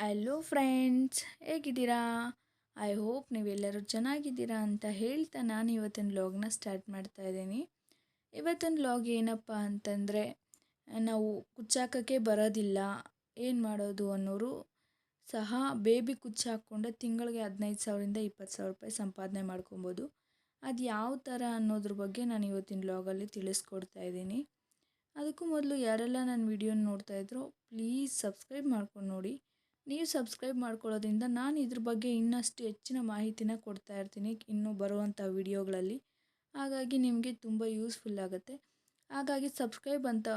Hello friends ಹೇಗಿದ್ದೀರಾ? I hope ನೀವೆಲ್ಲರೂ ಚೆನ್ನಾಗಿದ್ದೀರಾ ಅಂತ ಹೇಳ್ತಾ ನಾನು ಇವತ್ತಿನ ಲಾಗ್ನ ಸ್ಟಾರ್ಟ್ ಮಾಡ್ತಾ ಇದ್ದೀನಿ. ಇವತ್ತಿನ ಲಾಗ್ ಏನಪ್ಪ ಅಂತಂದರೆ, ನಾವು ಕುಚ್ಚಾಕೋಕ್ಕೆ ಬರೋದಿಲ್ಲ. ಏನು ಮಾಡೋದು ಅನ್ನೋರು ಸಹ ಬೇಬಿ ಕುಚ್ಚು ಹಾಕ್ಕೊಂಡು ತಿಂಗಳಿಗೆ ಹದಿನೈದು ಸಾವಿರದಿಂದ ಇಪ್ಪತ್ತು ಸಾವಿರ ರೂಪಾಯಿ ಸಂಪಾದನೆ ಮಾಡ್ಕೊಬೋದು. ಅದು ಯಾವ ಥರ ಅನ್ನೋದ್ರ ಬಗ್ಗೆ ನಾನು ಇವತ್ತಿನ ಲಾಗಲ್ಲಿ ತಿಳಿಸ್ಕೊಡ್ತಾ ಇದ್ದೀನಿ. ಅದಕ್ಕೂ ಮೊದಲು ಯಾರೆಲ್ಲ ನನ್ನ ವಿಡಿಯೋನ ನೋಡ್ತಾ ಇದ್ರು ಪ್ಲೀಸ್ ಸಬ್ಸ್ಕ್ರೈಬ್ ಮಾಡ್ಕೊಂಡು ನೋಡಿ. ನೀವು ಸಬ್ಸ್ಕ್ರೈಬ್ ಮಾಡ್ಕೊಳ್ಳೋದ್ರಿಂದ ನಾನು ಇದ್ರ ಬಗ್ಗೆ ಇನ್ನಷ್ಟು ಹೆಚ್ಚಿನ ಮಾಹಿತಿನ ಕೊಡ್ತಾ ಇರ್ತೀನಿ ಇನ್ನು ಬರುವಂಥ ವಿಡಿಯೋಗಳಲ್ಲಿ. ಹಾಗಾಗಿ ನಿಮಗೆ ತುಂಬ ಯೂಸ್ಫುಲ್ ಆಗುತ್ತೆ. ಹಾಗಾಗಿ ಸಬ್ಸ್ಕ್ರೈಬ್ ಅಂತ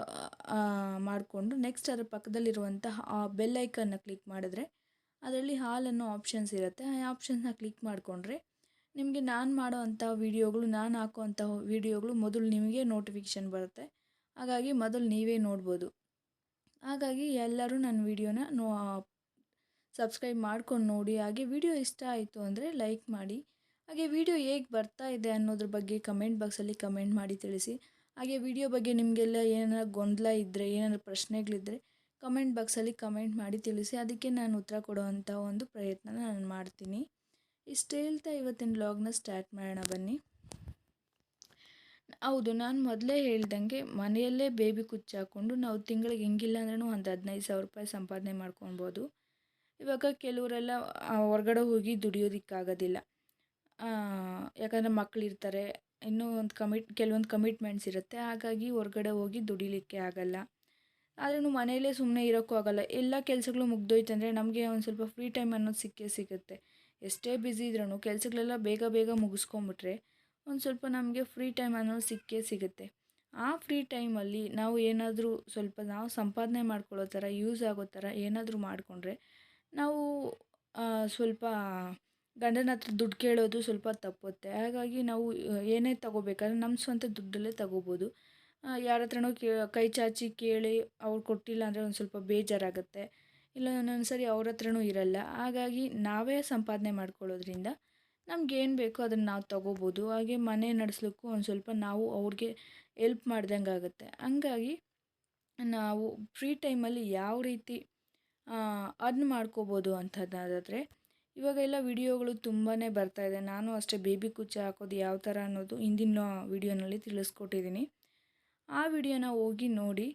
ಮಾಡಿಕೊಂಡು ನೆಕ್ಸ್ಟ್ ಅದರ ಪಕ್ಕದಲ್ಲಿರುವಂತಹ ಬೆಲ್ ಐಕನ್ನ ಕ್ಲಿಕ್ ಮಾಡಿದ್ರೆ ಅದರಲ್ಲಿ ಹಾಲ್ ಅನ್ನೋ ಆಪ್ಷನ್ಸ್ ಇರುತ್ತೆ. ಆ ಆಪ್ಷನ್ಸ್ನ ಕ್ಲಿಕ್ ಮಾಡಿಕೊಂಡ್ರೆ ನಿಮಗೆ ನಾನು ಮಾಡೋ ಅಂಥ ವೀಡಿಯೋಗಳು, ನಾನು ಹಾಕೋ ಅಂಥ ವೀಡಿಯೋಗಳು ಮೊದಲು ನಿಮಗೆ ನೋಟಿಫಿಕೇಷನ್ ಬರುತ್ತೆ. ಹಾಗಾಗಿ ಮೊದಲು ನೀವೇ ನೋಡ್ಬೋದು. ಹಾಗಾಗಿ ಎಲ್ಲರೂ ನನ್ನ ವೀಡಿಯೋನ ನೋ ಸಬ್ಸ್ಕ್ರೈಬ್ ಮಾಡ್ಕೊಂಡು ನೋಡಿ. ಹಾಗೆ ವಿಡಿಯೋ ಇಷ್ಟ ಆಯಿತು ಅಂದರೆ ಲೈಕ್ ಮಾಡಿ. ಹಾಗೆ ವಿಡಿಯೋ ಹೇಗೆ ಬರ್ತಾ ಇದೆ ಅನ್ನೋದ್ರ ಬಗ್ಗೆ ಕಮೆಂಟ್ ಬಾಕ್ಸಲ್ಲಿ ಕಮೆಂಟ್ ಮಾಡಿ ತಿಳಿಸಿ. ಹಾಗೆ ವಿಡಿಯೋ ಬಗ್ಗೆ ನಿಮಗೆಲ್ಲ ಏನಾರ ಗೊಂದಲ ಇದ್ದರೆ ಏನಾದ್ರು ಪ್ರಶ್ನೆಗಳಿದ್ದರೆ ಕಮೆಂಟ್ ಬಾಕ್ಸಲ್ಲಿ ಕಮೆಂಟ್ ಮಾಡಿ ತಿಳಿಸಿ. ಅದಕ್ಕೆ ನಾನು ಉತ್ತರ ಕೊಡುವಂಥ ಒಂದು ಪ್ರಯತ್ನ ನಾನು ಮಾಡ್ತೀನಿ. ಇಷ್ಟು ಹೇಳ್ತಾ ಇವತ್ತಿನ ವ್ಲಾಗ್ನ ಸ್ಟಾರ್ಟ್ ಮಾಡೋಣ ಬನ್ನಿ. ಹೌದು, ನಾನು ಮೊದಲೇ ಹೇಳ್ದಂಗೆ ಮನೆಯಲ್ಲೇ ಬೇಬಿ ಕುಚ್ಚು ಹಾಕ್ಕೊಂಡು ನಾವು ತಿಂಗಳಿಗೆ ಹೆಂಗಿಲ್ಲ ಅಂದ್ರೂ ಒಂದು ಹದಿನೈದು ಸಾವಿರ ರೂಪಾಯಿ ಸಂಪಾದನೆ ಮಾಡ್ಕೊಬೋದು ಇವಾಗ ಕೆಲವರೆಲ್ಲ ಹೊರ್ಗಡೆ ಹೋಗಿ ದುಡಿಯೋದಕ್ಕಾಗೋದಿಲ್ಲ. ಯಾಕಂದರೆ ಮಕ್ಕಳಿರ್ತಾರೆ ಇನ್ನೂ ಒಂದು ಕಮಿಟ್, ಕೆಲವೊಂದು ಕಮಿಟ್ಮೆಂಟ್ಸ್ ಇರುತ್ತೆ. ಹಾಗಾಗಿ ಹೊರ್ಗಡೆ ಹೋಗಿ ದುಡಿಲಿಕ್ಕೆ ಆಗಲ್ಲ. ಆದ್ರೂ ಮನೆಯಲ್ಲೇ ಸುಮ್ಮನೆ ಇರೋಕ್ಕೂ ಆಗೋಲ್ಲ. ಎಲ್ಲ ಕೆಲಸಗಳು ಮುಗ್ದೋಯ್ತಂದರೆ ನಮಗೆ ಒಂದು ಸ್ವಲ್ಪ ಫ್ರೀ ಟೈಮ್ ಅನ್ನೋದು ಸಿಕ್ಕೇ ಸಿಗುತ್ತೆ. ಎಷ್ಟೇ ಬ್ಯುಸಿ ಇದ್ರೂ ಕೆಲಸಗಳೆಲ್ಲ ಬೇಗ ಬೇಗ ಮುಗಿಸ್ಕೊಂಬಿಟ್ರೆ ಒಂದು ಸ್ವಲ್ಪ ನಮಗೆ ಫ್ರೀ ಟೈಮ್ ಅನ್ನೋದು ಸಿಕ್ಕೇ ಸಿಗುತ್ತೆ. ಆ ಫ್ರೀ ಟೈಮಲ್ಲಿ ನಾವು ಏನಾದರೂ ಸ್ವಲ್ಪ ನಾವು ಸಂಪಾದನೆ ಮಾಡ್ಕೊಳ್ಳೋ ಥರ, ಯೂಸ್ ಆಗೋ ಥರ ಏನಾದರೂ ಮಾಡಿಕೊಂಡ್ರೆ ನಾವು ಸ್ವಲ್ಪ ಗಂಡನ ಹತ್ರ ದುಡ್ಡು ಕೇಳೋದು ಸ್ವಲ್ಪ ತಪ್ಪುತ್ತೆ. ಹಾಗಾಗಿ ನಾವು ಏನೇ ತಗೋಬೇಕಾದ್ರೆ ನಮ್ಮ ಸ್ವಂತ ದುಡ್ಡಲ್ಲೇ ತಗೋಬೋದು. ಯಾರ ಹತ್ರನೋ ಕೇ, ಕೈ ಚಾಚಿ ಕೇಳಿ ಅವ್ರು ಕೊಟ್ಟಿಲ್ಲ ಅಂದರೆ ಒಂದು ಸ್ವಲ್ಪ ಬೇಜಾರಾಗುತ್ತೆ. ಇಲ್ಲ, ಒಂದೊಂದು ಸರಿ ಅವ್ರ ಹತ್ರನೂ ಇರಲ್ಲ. ಹಾಗಾಗಿ ನಾವೇ ಸಂಪಾದನೆ ಮಾಡ್ಕೊಳ್ಳೋದ್ರಿಂದ ನಮ್ಗೆ ಏನು ಬೇಕೋ ಅದನ್ನು ನಾವು ತಗೋಬೋದು. ಹಾಗೆ ಮನೆ ನಡೆಸ್ಲಿಕ್ಕೂ ಒಂದು ಸ್ವಲ್ಪ ನಾವು ಅವ್ರಿಗೆ ಎಲ್ಪ್ ಮಾಡ್ದಂಗೆ ಆಗುತ್ತೆ ಹಂಗಾಗಿ ನಾವು ಫ್ರೀ ಟೈಮಲ್ಲಿ ಯಾವ ರೀತಿ ಅರ್ನ್ ಮಾಡ್ಕೋಬೋದು ಅಂಥದ್ದಾದರೆ ಇವಾಗೆಲ್ಲ ವಿಡಿಯೋಗಳು ತುಂಬಾ ಬರ್ತಾ ಇದೆ. ನಾನು ಅಷ್ಟೇ ಬೇಬಿ ಕುಚ್ಚ ಹಾಕೋದು ಯಾವ ಥರ ಅನ್ನೋದು ಹಿಂದಿನ ವಿಡಿಯೋನಲ್ಲಿ ತಿಳಿಸ್ಕೊಟ್ಟಿದ್ದೀನಿ ಆ ವಿಡಿಯೋನ ಹೋಗಿ ನೋಡಿ.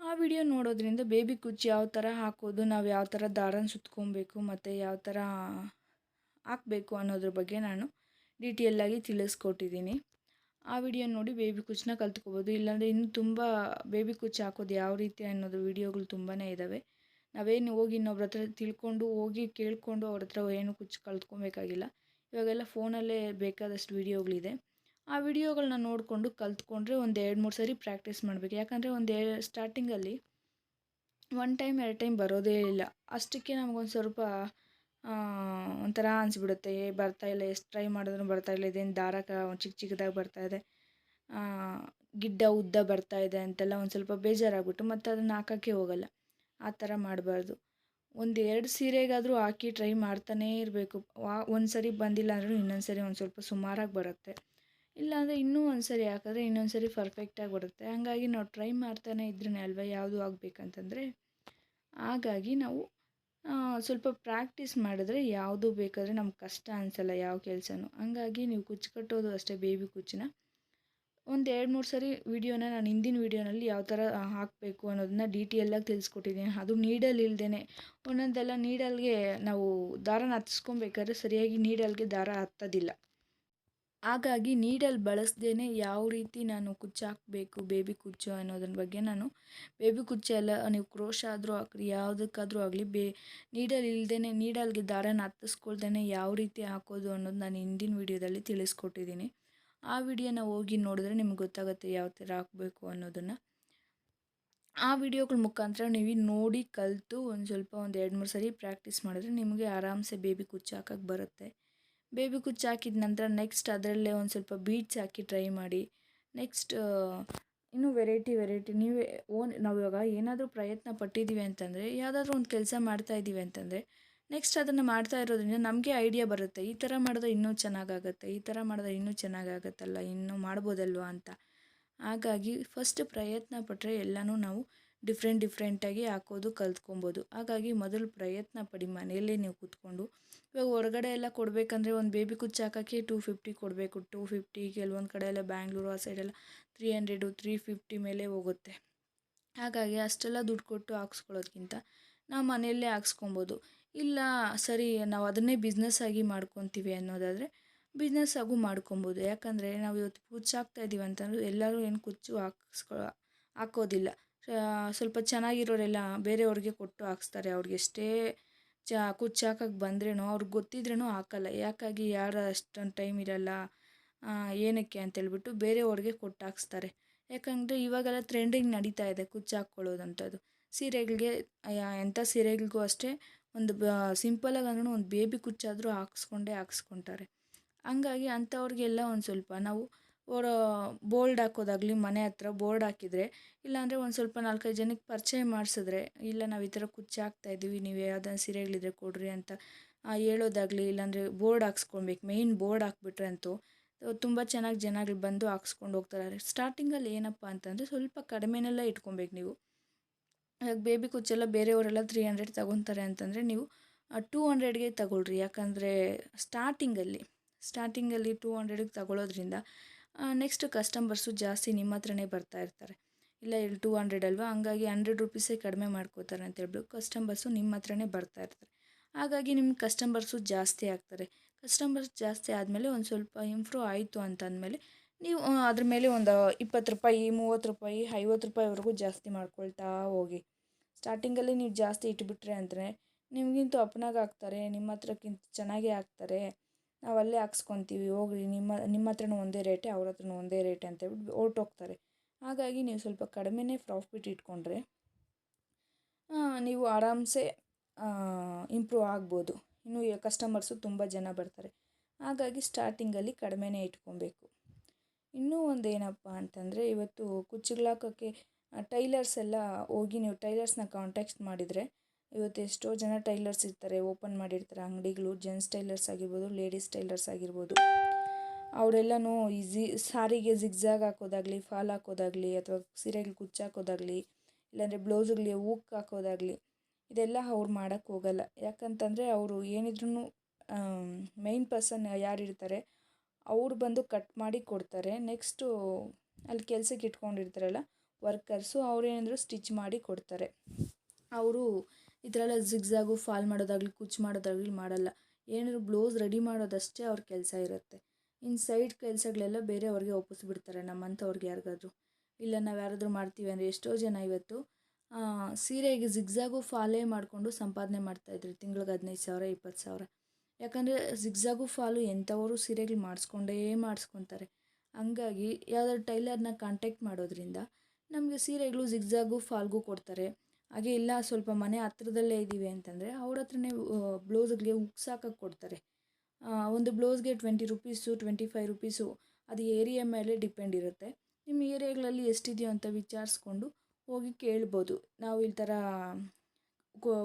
ಆ ವಿಡಿಯೋ ನೋಡೋದ್ರಿಂದ ಬೇಬಿ ಕುಚ್ಚು ಯಾವ ಥರ ಹಾಕೋದು, ನಾವು ಯಾವ ಥರ ದಾರನ ಸುತ್ಕೊಬೇಕು, ಮತ್ತು ಯಾವ ಥರ ಹಾಕಬೇಕು ಅನ್ನೋದ್ರ ಬಗ್ಗೆ ನಾನು ಡೀಟೇಲಾಗಿ ತಿಳಿಸ್ಕೊಟ್ಟಿದ್ದೀನಿ ಆ ವಿಡಿಯೋ ನೋಡಿ ಬೇಬಿ ಕುಚ್ಚನ್ನ ಕಲ್ತ್ಕೋಬೋದು. ಇಲ್ಲಾಂದರೆ ಇನ್ನೂ ತುಂಬ ಬೇಬಿ ಕುಚ್ಚು ಹಾಕೋದು ಯಾವ ರೀತಿ ಅನ್ನೋದು ವಿಡಿಯೋಗಳು ತುಂಬಾ ಇದ್ದಾವೆ ನಾವೇನು ಹೋಗಿ ಇನ್ನೊಬ್ರ ಹತ್ರ ತಿಳ್ಕೊಂಡು ಹೋಗಿ ಕೇಳಿಕೊಂಡು ಅವ್ರ ಹತ್ರ ಏನು ಕುಚ್ಚು ಕಲ್ತ್ಕೊಬೇಕಾಗಿಲ್ಲ. ಇವಾಗೆಲ್ಲ ಫೋನಲ್ಲೇ ಬೇಕಾದಷ್ಟು ವೀಡಿಯೋಗಳಿದೆ. ಆ ವಿಡಿಯೋಗಳನ್ನ ನೋಡಿಕೊಂಡು ಕಲ್ತ್ಕೊಂಡ್ರೆ ಒಂದು ಎರಡು, ಮೂರು ಸರಿ ಪ್ರಾಕ್ಟೀಸ್ ಮಾಡಬೇಕು. ಯಾಕಂದರೆ ಒಂದು ಸ್ಟಾರ್ಟಿಂಗಲ್ಲಿ ಒನ್ ಟೈಮ್, ಎರಡು ಟೈಮ್ ಬರೋದೇ ಇಲ್ಲ. ಅಷ್ಟಕ್ಕೆ ನಮಗೊಂದು ಸ್ವಲ್ಪ ಒಂಥರ ಅನಿಸ್ಬಿಡುತ್ತೆ. ಏ, ಬರ್ತಾ ಇಲ್ಲ, ಎಷ್ಟು ಟ್ರೈ ಮಾಡಿದ್ರು ಬರ್ತಾ ಇಲ್ಲ, ಇದೇನು ದಾರ ಕ ಚಿಕ್ಕ ಚಿಕ್ಕದಾಗಿ ಬರ್ತಾ ಇದೆ. ಗಿಡ್ಡ ಉದ್ದ ಬರ್ತಾ ಇದೆ ಅಂತೆಲ್ಲ ಒಂದು ಸ್ವಲ್ಪ ಬೇಜಾರಾಗ್ಬಿಟ್ಟು ಮತ್ತು ಅದನ್ನು ಹಾಕೋಕ್ಕೆ ಹೋಗಲ್ಲ. ಆ ಥರ ಮಾಡಬಾರ್ದು. ಒಂದು ಎರಡು ಸೀರೆಗಾದರೂ ಹಾಕಿ ಟ್ರೈ ಮಾಡ್ತಾನೇ ಇರಬೇಕು. ಒಂದು ಸರಿ ಬಂದಿಲ್ಲ ಅಂದ್ರೂ ಇನ್ನೊಂದು ಸರಿ ಒಂದು ಸ್ವಲ್ಪ ಸುಮಾರಾಗಿ ಬರುತ್ತೆ. ಇಲ್ಲಾಂದರೆ ಇನ್ನೂ ಒಂದು ಸರಿ ಹಾಕಿದ್ರೆ ಇನ್ನೊಂದು ಸರಿ ಪರ್ಫೆಕ್ಟಾಗಿ ಬರುತ್ತೆ. ಹಾಗಾಗಿ ನಾವು ಟ್ರೈ ಮಾಡ್ತಾನೆ ಇದ್ರೇ ಅಲ್ವಾ ಯಾವುದು ಆಗಬೇಕಂತಂದರೆ? ಹಾಗಾಗಿ ನಾವು ಸ್ವಲ್ಪ ಪ್ರಾಕ್ಟೀಸ್ ಮಾಡಿದ್ರೆ ಯಾವುದು ಬೇಕಾದರೆ ನಮ್ಗೆ ಕಷ್ಟ ಅನಿಸಲ್ಲ ಯಾವ ಕೆಲಸನೂ. ಹಂಗಾಗಿ ನೀವು ಕುಚ್ಚು ಕಟ್ಟೋದು ಅಷ್ಟೇ ಬೇಬಿ ಕುಚ್ಚನ್ನ ಒಂದು ಎರಡು ಮೂರು ಸರಿ ವೀಡಿಯೋನ ನಾನು ಹಿಂದಿನ ವೀಡಿಯೋನಲ್ಲಿ ಯಾವ ಥರ ಹಾಕಬೇಕು ಅನ್ನೋದನ್ನ ಡೀಟೇಲಾಗಿ ತಿಳಿಸ್ಕೊಟ್ಟಿದ್ದೀನಿ. ಅದು ನೀಡಲ್ ಇಲ್ಲದೇ ಒಂದೊಂದೆಲ್ಲ ನೀಡಲ್ಗೆ ನಾವು ದಾರನ ಹತ್ಸ್ಕೊಬೇಕಾದ್ರೆ ಸರಿಯಾಗಿ ನೀಡಲ್ಗೆ ದಾರ ಹತ್ತೋದಿಲ್ಲ. ಹಾಗಾಗಿ ನೀಡಲ್ ಬಳಸ್ದೇ ಯಾವ ರೀತಿ ನಾನು ಕುಚ್ಚು ಹಾಕಬೇಕು ಬೇಬಿ ಕುಚ್ಚು ಅನ್ನೋದ್ರ ಬಗ್ಗೆ ನಾನು ಬೇಬಿ ಕುಚ್ಚು ಎಲ್ಲ, ನೀವು ಕ್ರೋಶ ಆದರೂ ಹಾಕ್ರಿ, ಯಾವುದಕ್ಕಾದರೂ ಆಗಲಿ, ಬೇ ನೀಡಲ್ ಇಲ್ಲದೇ ನೀಡಲ್ಗೆ ದಾರನ ಹತ್ತಿಸ್ಕೊಳ್ದೇ ಯಾವ ರೀತಿ ಹಾಕೋದು ಅನ್ನೋದು ನಾನು ಹಿಂದಿನ ವಿಡಿಯೋದಲ್ಲಿ ತಿಳಿಸ್ಕೊಟ್ಟಿದ್ದೀನಿ. ಆ ವಿಡಿಯೋನ ಹೋಗಿ ನೋಡಿದ್ರೆ ನಿಮ್ಗೆ ಗೊತ್ತಾಗುತ್ತೆ ಯಾವ ಥರ ಹಾಕ್ಬೇಕು ಅನ್ನೋದನ್ನು. ಆ ವಿಡಿಯೋಗಳ ಮುಖಾಂತರ ನೀವು ನೋಡಿ ಕಲಿತು ಒಂದು ಸ್ವಲ್ಪ ಒಂದು ಎರಡು ಮೂರು ಸರಿ ಪ್ರಾಕ್ಟೀಸ್ ಮಾಡಿದ್ರೆ ನಿಮಗೆ ಆರಾಮ್ಸೆ ಬೇಬಿ ಕುಚ್ಚು ಹಾಕಕ್ಕೆ ಬರುತ್ತೆ. ಬೇಬಿ ಕುಚ್ಚು ಹಾಕಿದ ನಂತರ ನೆಕ್ಸ್ಟ್ ಅದರಲ್ಲೇ ಒಂದು ಸ್ವಲ್ಪ ಬೀಟ್ಸ್ ಹಾಕಿ ಟ್ರೈ ಮಾಡಿ. ನೆಕ್ಸ್ಟ್ ಇನ್ನೂ ವೆರೈಟಿ ವೆರೈಟಿ ನೀವೇ ಓನ್ ನಾವು ಇವಾಗ ಏನಾದರೂ ಪ್ರಯತ್ನ ಪಟ್ಟಿದ್ದೀವಿ ಅಂತಂದರೆ, ಯಾವುದಾದ್ರೂ ಒಂದು ಕೆಲಸ ಮಾಡ್ತಾಯಿದ್ದೀವಿ ಅಂತಂದರೆ ನೆಕ್ಸ್ಟ್ ಅದನ್ನು ಮಾಡ್ತಾ ಇರೋದ್ರಿಂದ ನಮಗೆ ಐಡಿಯಾ ಬರುತ್ತೆ. ಈ ಥರ ಮಾಡಿದ್ರೆ ಇನ್ನೂ ಚೆನ್ನಾಗಾಗತ್ತೆ, ಈ ಥರ ಮಾಡಿದ್ರೆ ಇನ್ನೂ ಚೆನ್ನಾಗಾಗತ್ತಲ್ಲ, ಇನ್ನೂ ಮಾಡ್ಬೋದಲ್ವಾ ಅಂತ. ಹಾಗಾಗಿ ಫಸ್ಟ್ ಪ್ರಯತ್ನ ಪಟ್ಟರೆ ಎಲ್ಲನೂ ನಾವು ಡಿಫ್ರೆಂಟ್ ಡಿಫ್ರೆಂಟಾಗಿ ಹಾಕೋದು, ಕಲ್ತ್ಕೊಬೋದು. ಹಾಗಾಗಿ ಮೊದಲು ಪ್ರಯತ್ನ ಪಡಿ, ಮನೆಯಲ್ಲೇ ನೀವು ಕೂತ್ಕೊಂಡು. ಇವಾಗ ಹೊರಗಡೆ ಎಲ್ಲ ಕೊಡಬೇಕಂದ್ರೆ ಒಂದು ಬೇಬಿ ಕುಚ್ಚು ಹಾಕೋಕ್ಕೆ ಟೂ ಫಿಫ್ಟಿ ಕೊಡಬೇಕು. ಟೂ ಫಿಫ್ಟಿ ಕೆಲವೊಂದು ಕಡೆ ಎಲ್ಲ ಬ್ಯಾಂಗ್ಳೂರು ಆ ಸೈಡೆಲ್ಲ ತ್ರೀ ಹಂಡ್ರೆಡು ತ್ರೀ ಫಿಫ್ಟಿ ಮೇಲೆ ಹೋಗುತ್ತೆ. ಹಾಗಾಗಿ ಅಷ್ಟೆಲ್ಲ ದುಡ್ಡು ಕೊಟ್ಟು ಹಾಕ್ಸ್ಕೊಳ್ಳೋದ್ಕಿಂತ ನಾವು ಮನೆಯಲ್ಲೇ ಹಾಕ್ಸ್ಕೊಬೋದು. ಇಲ್ಲ ಸರಿ, ನಾವು ಅದನ್ನೇ ಬಿಸ್ನೆಸ್ ಆಗಿ ಮಾಡ್ಕೊತೀವಿ ಅನ್ನೋದಾದರೆ ಬಿಸ್ನೆಸ್ ಆಗು ಮಾಡ್ಕೊಬೋದು. ಯಾಕಂದರೆ ನಾವು ಇವತ್ತು ಕುಚ್ಚು ಹಾಕ್ತಾ ಇದ್ದೀವಿ ಅಂತಂದ್ರೆ ಎಲ್ಲರೂ ಏನು ಕುಚ್ಚು ಹಾಕ್ಸ್ಕೊ, ಹಾಕೋದಿಲ್ಲ. ಸ್ವಲ್ಪ ಚೆನ್ನಾಗಿರೋರೆಲ್ಲ ಬೇರೆಯವ್ರಿಗೆ ಕೊಟ್ಟು ಹಾಕ್ಸ್ತಾರೆ. ಅವ್ರಿಗೆ ಎಷ್ಟೇ ಚ, ಕುಚ್ಚು ಹಾಕಕ್ಕೆ ಬಂದ್ರೇನೋ ಅವ್ರಿಗೆ ಗೊತ್ತಿದ್ರೂ ಹಾಕಲ್ಲ. ಯಾಕಾಗಿ ಯಾರು ಅಷ್ಟೊಂದು ಟೈಮ್ ಇರಲ್ಲ ಏನಕ್ಕೆ ಅಂತೇಳ್ಬಿಟ್ಟು ಬೇರೆಯವ್ರಿಗೆ ಕೊಟ್ಟು ಹಾಕ್ಸ್ತಾರೆ. ಯಾಕಂದರೆ ಇವಾಗೆಲ್ಲ ಟ್ರೆಂಡಿಂಗ್ ನಡೀತಾ ಇದೆ ಕುಚ್ಚು ಹಾಕ್ಕೊಳ್ಳೋದಂಥದ್ದು ಸೀರೆಗಳಿಗೆ ಎಂಥ ಸೀರೆಗಳಿಗೂ ಅಷ್ಟೇ ಒಂದು ಬ ಸಿಂಪಲಾಗಿ ಅಂದ್ರೂ ಒಂದು ಬೇಬಿ ಕುಚ್ಚಾದರೂ ಹಾಕ್ಸ್ಕೊಂಡೇ ಹಾಕ್ಸ್ಕೊತಾರೆ. ಹಂಗಾಗಿ ಅಂಥವ್ರಿಗೆಲ್ಲ ಒಂದು ಸ್ವಲ್ಪ ನಾವು ಅವರ ಬೋಲ್ಡ್ ಹಾಕೋದಾಗಲಿ ಮನೆ ಹತ್ರ ಬೋರ್ಡ್ ಹಾಕಿದರೆ, ಇಲ್ಲಾಂದರೆ ಒಂದು ಸ್ವಲ್ಪ ನಾಲ್ಕೈದು ಜನಕ್ಕೆ ಪರಿಚಯ ಮಾಡಿಸಿದ್ರೆ, ಇಲ್ಲ ನಾವು ಈ ಥರ ಕುಚ್ಚು ಹಾಕ್ತಾಯಿದ್ದೀವಿ ನೀವು ಯಾವ್ದಾದ್ರು ಸೀರೆಗಳಿದ್ರೆ ಕೊಡ್ರಿ ಅಂತ ಹೇಳೋದಾಗಲಿ, ಇಲ್ಲಾಂದರೆ ಬೋರ್ಡ್ ಹಾಕ್ಸ್ಕೊಬೇಕು ಮೇಯ್ನ್ ಬೋರ್ಡ್ ಹಾಕ್ಬಿಟ್ರೆ ಅಂತೂ, ತುಂಬ ಚೆನ್ನಾಗಿ ಜನಗಳು ಬಂದು ಹಾಕ್ಸ್ಕೊಂಡು ಹೋಗ್ತಾರೆ. ಸ್ಟಾರ್ಟಿಂಗಲ್ಲಿ ಏನಪ್ಪ ಅಂತಂದರೆ ಸ್ವಲ್ಪ ಕಡಿಮೆನೆಲ್ಲ ಇಟ್ಕೊಬೇಕು ನೀವು. ಇವಾಗ ಬೇಬಿ ಕುಚ್ಚೆಲ್ಲ ಬೇರೆಯವರೆಲ್ಲ ತ್ರೀ ಹಂಡ್ರೆಡ್ ತಗೊತಾರೆ ಅಂತಂದರೆ ನೀವು ಟೂ ಹಂಡ್ರೆಡ್ಗೆ ತಗೊಳ್ರಿ. ಯಾಕಂದರೆ ಸ್ಟಾರ್ಟಿಂಗಲ್ಲಿ ಸ್ಟಾರ್ಟಿಂಗಲ್ಲಿ ಟೂ ಹಂಡ್ರೆಡಿಗೆ ತಗೊಳ್ಳೋದ್ರಿಂದ ನೆಕ್ಸ್ಟ್ ಕಸ್ಟಮರ್ಸು ಜಾಸ್ತಿ ನಿಮ್ಮ ಹತ್ರನೇ ಬರ್ತಾ ಇರ್ತಾರೆ. ಇಲ್ಲ ಇಲ್ಲಿ ಟೂ ಹಂಡ್ರೆಡ್ ಅಲ್ವಾ? ಹಂಗಾಗಿ ಹಂಡ್ರೆಡ್ ರುಪೀಸೇ ಕಡಿಮೆ ಮಾಡ್ಕೋತಾರೆ ಅಂತ ಹೇಳ್ಬಿಟ್ಟು ಕಸ್ಟಮರ್ಸು ನಿಮ್ಮ ಹತ್ರನೇ ಬರ್ತಾ ಇರ್ತಾರೆ. ಹಾಗಾಗಿ ನಿಮ್ಮ ಕಸ್ಟಮರ್ಸು ಜಾಸ್ತಿ ಆಗ್ತಾರೆ. ಕಸ್ಟಮರ್ಸ್ ಜಾಸ್ತಿ ಆದಮೇಲೆ ಒಂದು ಸ್ವಲ್ಪ ಇಂಪ್ರೂವ್ ಆಯಿತು ಅಂತಂದಮೇಲೆ ನೀವು ಅದ್ರ ಮೇಲೆ ಒಂದು ಇಪ್ಪತ್ತು ರೂಪಾಯಿ, ಮೂವತ್ತು ರೂಪಾಯಿ, ಐವತ್ತು ರೂಪಾಯಿವರೆಗೂ ಜಾಸ್ತಿ ಮಾಡ್ಕೊಳ್ತಾ ಹೋಗಿ. ಸ್ಟಾರ್ಟಿಂಗಲ್ಲಿ ನೀವು ಜಾಸ್ತಿ ಇಟ್ಬಿಟ್ರೆ ಅಂದರೆ ನಿಮಗಿಂತೂ ಅಪ್ಪನಾಗ ಹಾಕ್ತಾರೆ, ನಿಮ್ಮ ಹತ್ರಕ್ಕಿಂತ ಚೆನ್ನಾಗೇ ಹಾಕ್ತಾರೆ. ನಾವು ಅಲ್ಲೇ ಹಾಕ್ಸ್ಕೊತೀವಿ, ಹೋಗ್ರಿ, ನಿಮ್ಮ ನಿಮ್ಮ ಹತ್ರನೂ ಒಂದೇ ರೇಟೆ, ಅವ್ರ ಹತ್ರನೂ ಒಂದೇ ರೇಟೆ ಅಂತೇಳ್ಬಿಟ್ಟು ಹೊರ್ಟೋಗ್ತಾರೆ. ಹಾಗಾಗಿ ನೀವು ಸ್ವಲ್ಪ ಕಡಿಮೆನೇ ಪ್ರಾಫಿಟ್ ಇಟ್ಕೊಂಡ್ರೆ ನೀವು ಆರಾಮ್ಸೆ ಇಂಪ್ರೂವ್ ಆಗ್ಬೋದು. ಇನ್ನು ಕಸ್ಟಮರ್ಸು ತುಂಬ ಜನ ಬರ್ತಾರೆ. ಹಾಗಾಗಿ ಸ್ಟಾರ್ಟಿಂಗಲ್ಲಿ ಕಡಿಮೆನೇ ಇಟ್ಕೊಬೇಕು. ಇನ್ನೂ ಒಂದು ಏನಪ್ಪ ಅಂತಂದರೆ ಇವತ್ತು ಕುಚ್ಚುಗಳಾಕೋಕ್ಕೆ ಟೈಲರ್ಸ್ ಎಲ್ಲ ಹೋಗಿ ನೀವು ಟೈಲರ್ಸ್ನ ಕಾಂಟ್ಯಾಕ್ಟ್ ಮಾಡಿದರೆ, ಇವತ್ತು ಎಷ್ಟೋ ಜನ ಟೈಲರ್ಸ್ ಇರ್ತಾರೆ, ಓಪನ್ ಮಾಡಿರ್ತಾರೆ, ಅಂಗಡಿಗಳು, ಜೆಂಟ್ಸ್ ಟೈಲರ್ಸ್ ಆಗಿರ್ಬೋದು, ಲೇಡೀಸ್ ಟೈಲರ್ಸ್ ಆಗಿರ್ಬೋದು. ಅವರೆಲ್ಲನೂ ಈಸಿ, ಸಾರಿಗೆ ಜಿಗ್ಜಾಗ್ ಹಾಕೋದಾಗಲಿ, ಫಾಲ್ ಹಾಕೋದಾಗಲಿ, ಅಥವಾ ಸೀರೆಗೆ ಕುಚ್ಚಾಕೋದಾಗಲಿ ಇಲ್ಲಾಂದರೆ ಬ್ಲೌಸ್ಗಳಿಗೆ ಹೂಕ್ ಹಾಕೋದಾಗಲಿ, ಇದೆಲ್ಲ ಅವ್ರು ಮಾಡೋಕ್ಕೋಗಲ್ಲ ಯಾಕಂತಂದರೆ ಅವರು ಏನಿದ್ರೂ ಮೈನ್ ಪರ್ಸನ್ ಯಾರಿರ್ತಾರೆ ಅವ್ರು ಬಂದು ಕಟ್ ಮಾಡಿ ಕೊಡ್ತಾರೆ. ನೆಕ್ಸ್ಟು ಅಲ್ಲಿ ಕೆಲ್ಸಕ್ಕೆ ಇಟ್ಕೊಂಡಿರ್ತಾರಲ್ಲ ವರ್ಕರ್ಸು ಅವರೇನಂದ್ರು ಸ್ಟಿಚ್ ಮಾಡಿ ಕೊಡ್ತಾರೆ. ಅವರು ಈ ಥರ ಎಲ್ಲ ಜಿಗ್ಸಾಗು ಫಾಲ್ ಮಾಡೋದಾಗಲಿ, ಕುಚ್ ಮಾಡೋದಾಗಲಿ ಮಾಡಲ್ಲ. ಏನಾದ್ರು ಬ್ಲೌಸ್ ರೆಡಿ ಮಾಡೋದಷ್ಟೇ ಅವ್ರ ಕೆಲಸ ಇರುತ್ತೆ. ಇನ್ನು ಸೈಡ್ ಕೆಲಸಗಳೆಲ್ಲ ಬೇರೆಯವ್ರಿಗೆ ಒಪ್ಪಿಸ್ಬಿಡ್ತಾರೆ ನಮ್ಮಂಥವ್ರಿಗೆ ಯಾರಿಗಾದ್ರು. ಇಲ್ಲ, ನಾವು ಯಾರಾದರೂ ಮಾಡ್ತೀವಿ ಅಂದರೆ ಎಷ್ಟೋ ಜನ ಇವತ್ತು ಸೀರೆಗೆ ಜಿಗ್ಜಾಗು ಫಾಲೇ ಮಾಡಿಕೊಂಡು ಸಂಪಾದನೆ ಮಾಡ್ತಾಯಿದ್ರು ತಿಂಗ್ಳಿಗೆ ಹದಿನೈದು ಸಾವಿರ ಇಪ್ಪತ್ತು ಸಾವಿರ. ಯಾಕಂದರೆ ಜಿಗ್ಜಾಗು ಫಾಲು ಎಂಥವರು ಸೀರೆಗಳು ಮಾಡಿಸ್ಕೊಂಡೇ ಮಾಡಿಸ್ಕೊತಾರೆ. ಹಂಗಾಗಿ ಯಾವುದಾದ್ರು ಟೈಲರ್ನ ಕಾಂಟ್ಯಾಕ್ಟ್ ಮಾಡೋದ್ರಿಂದ ನಮಗೆ ಸೀರೆಗಳು ಜಿಗ್ಜಾಗು ಫಾಲ್ಗೂ ಕೊಡ್ತಾರೆ. ಹಾಗೆ ಇಲ್ಲ ಸ್ವಲ್ಪ ಮನೆ ಹತ್ರದಲ್ಲೇ ಇದ್ದೀವಿ ಅಂತಂದರೆ ಅವ್ರ ಹತ್ರನೇ ಬ್ಲೌಸ್ಗಳಿಗೆ ಉಕ್ಸಾಕಕ್ಕೆ ಕೊಡ್ತಾರೆ. ಒಂದು ಬ್ಲೌಸ್ಗೆ twenty rupees twenty five rupees ಅದು ಏರಿಯಾ ಮೇಲೆ ಡಿಪೆಂಡ್ ಇರುತ್ತೆ. ನಿಮ್ಮ ಏರಿಯಾಗಳಲ್ಲಿ ಎಷ್ಟಿದೆಯೋ ಅಂತ ವಿಚಾರಿಸ್ಕೊಂಡು ಹೋಗಿ ಕೇಳ್ಬೋದು. ನಾವು ಈ ಥರ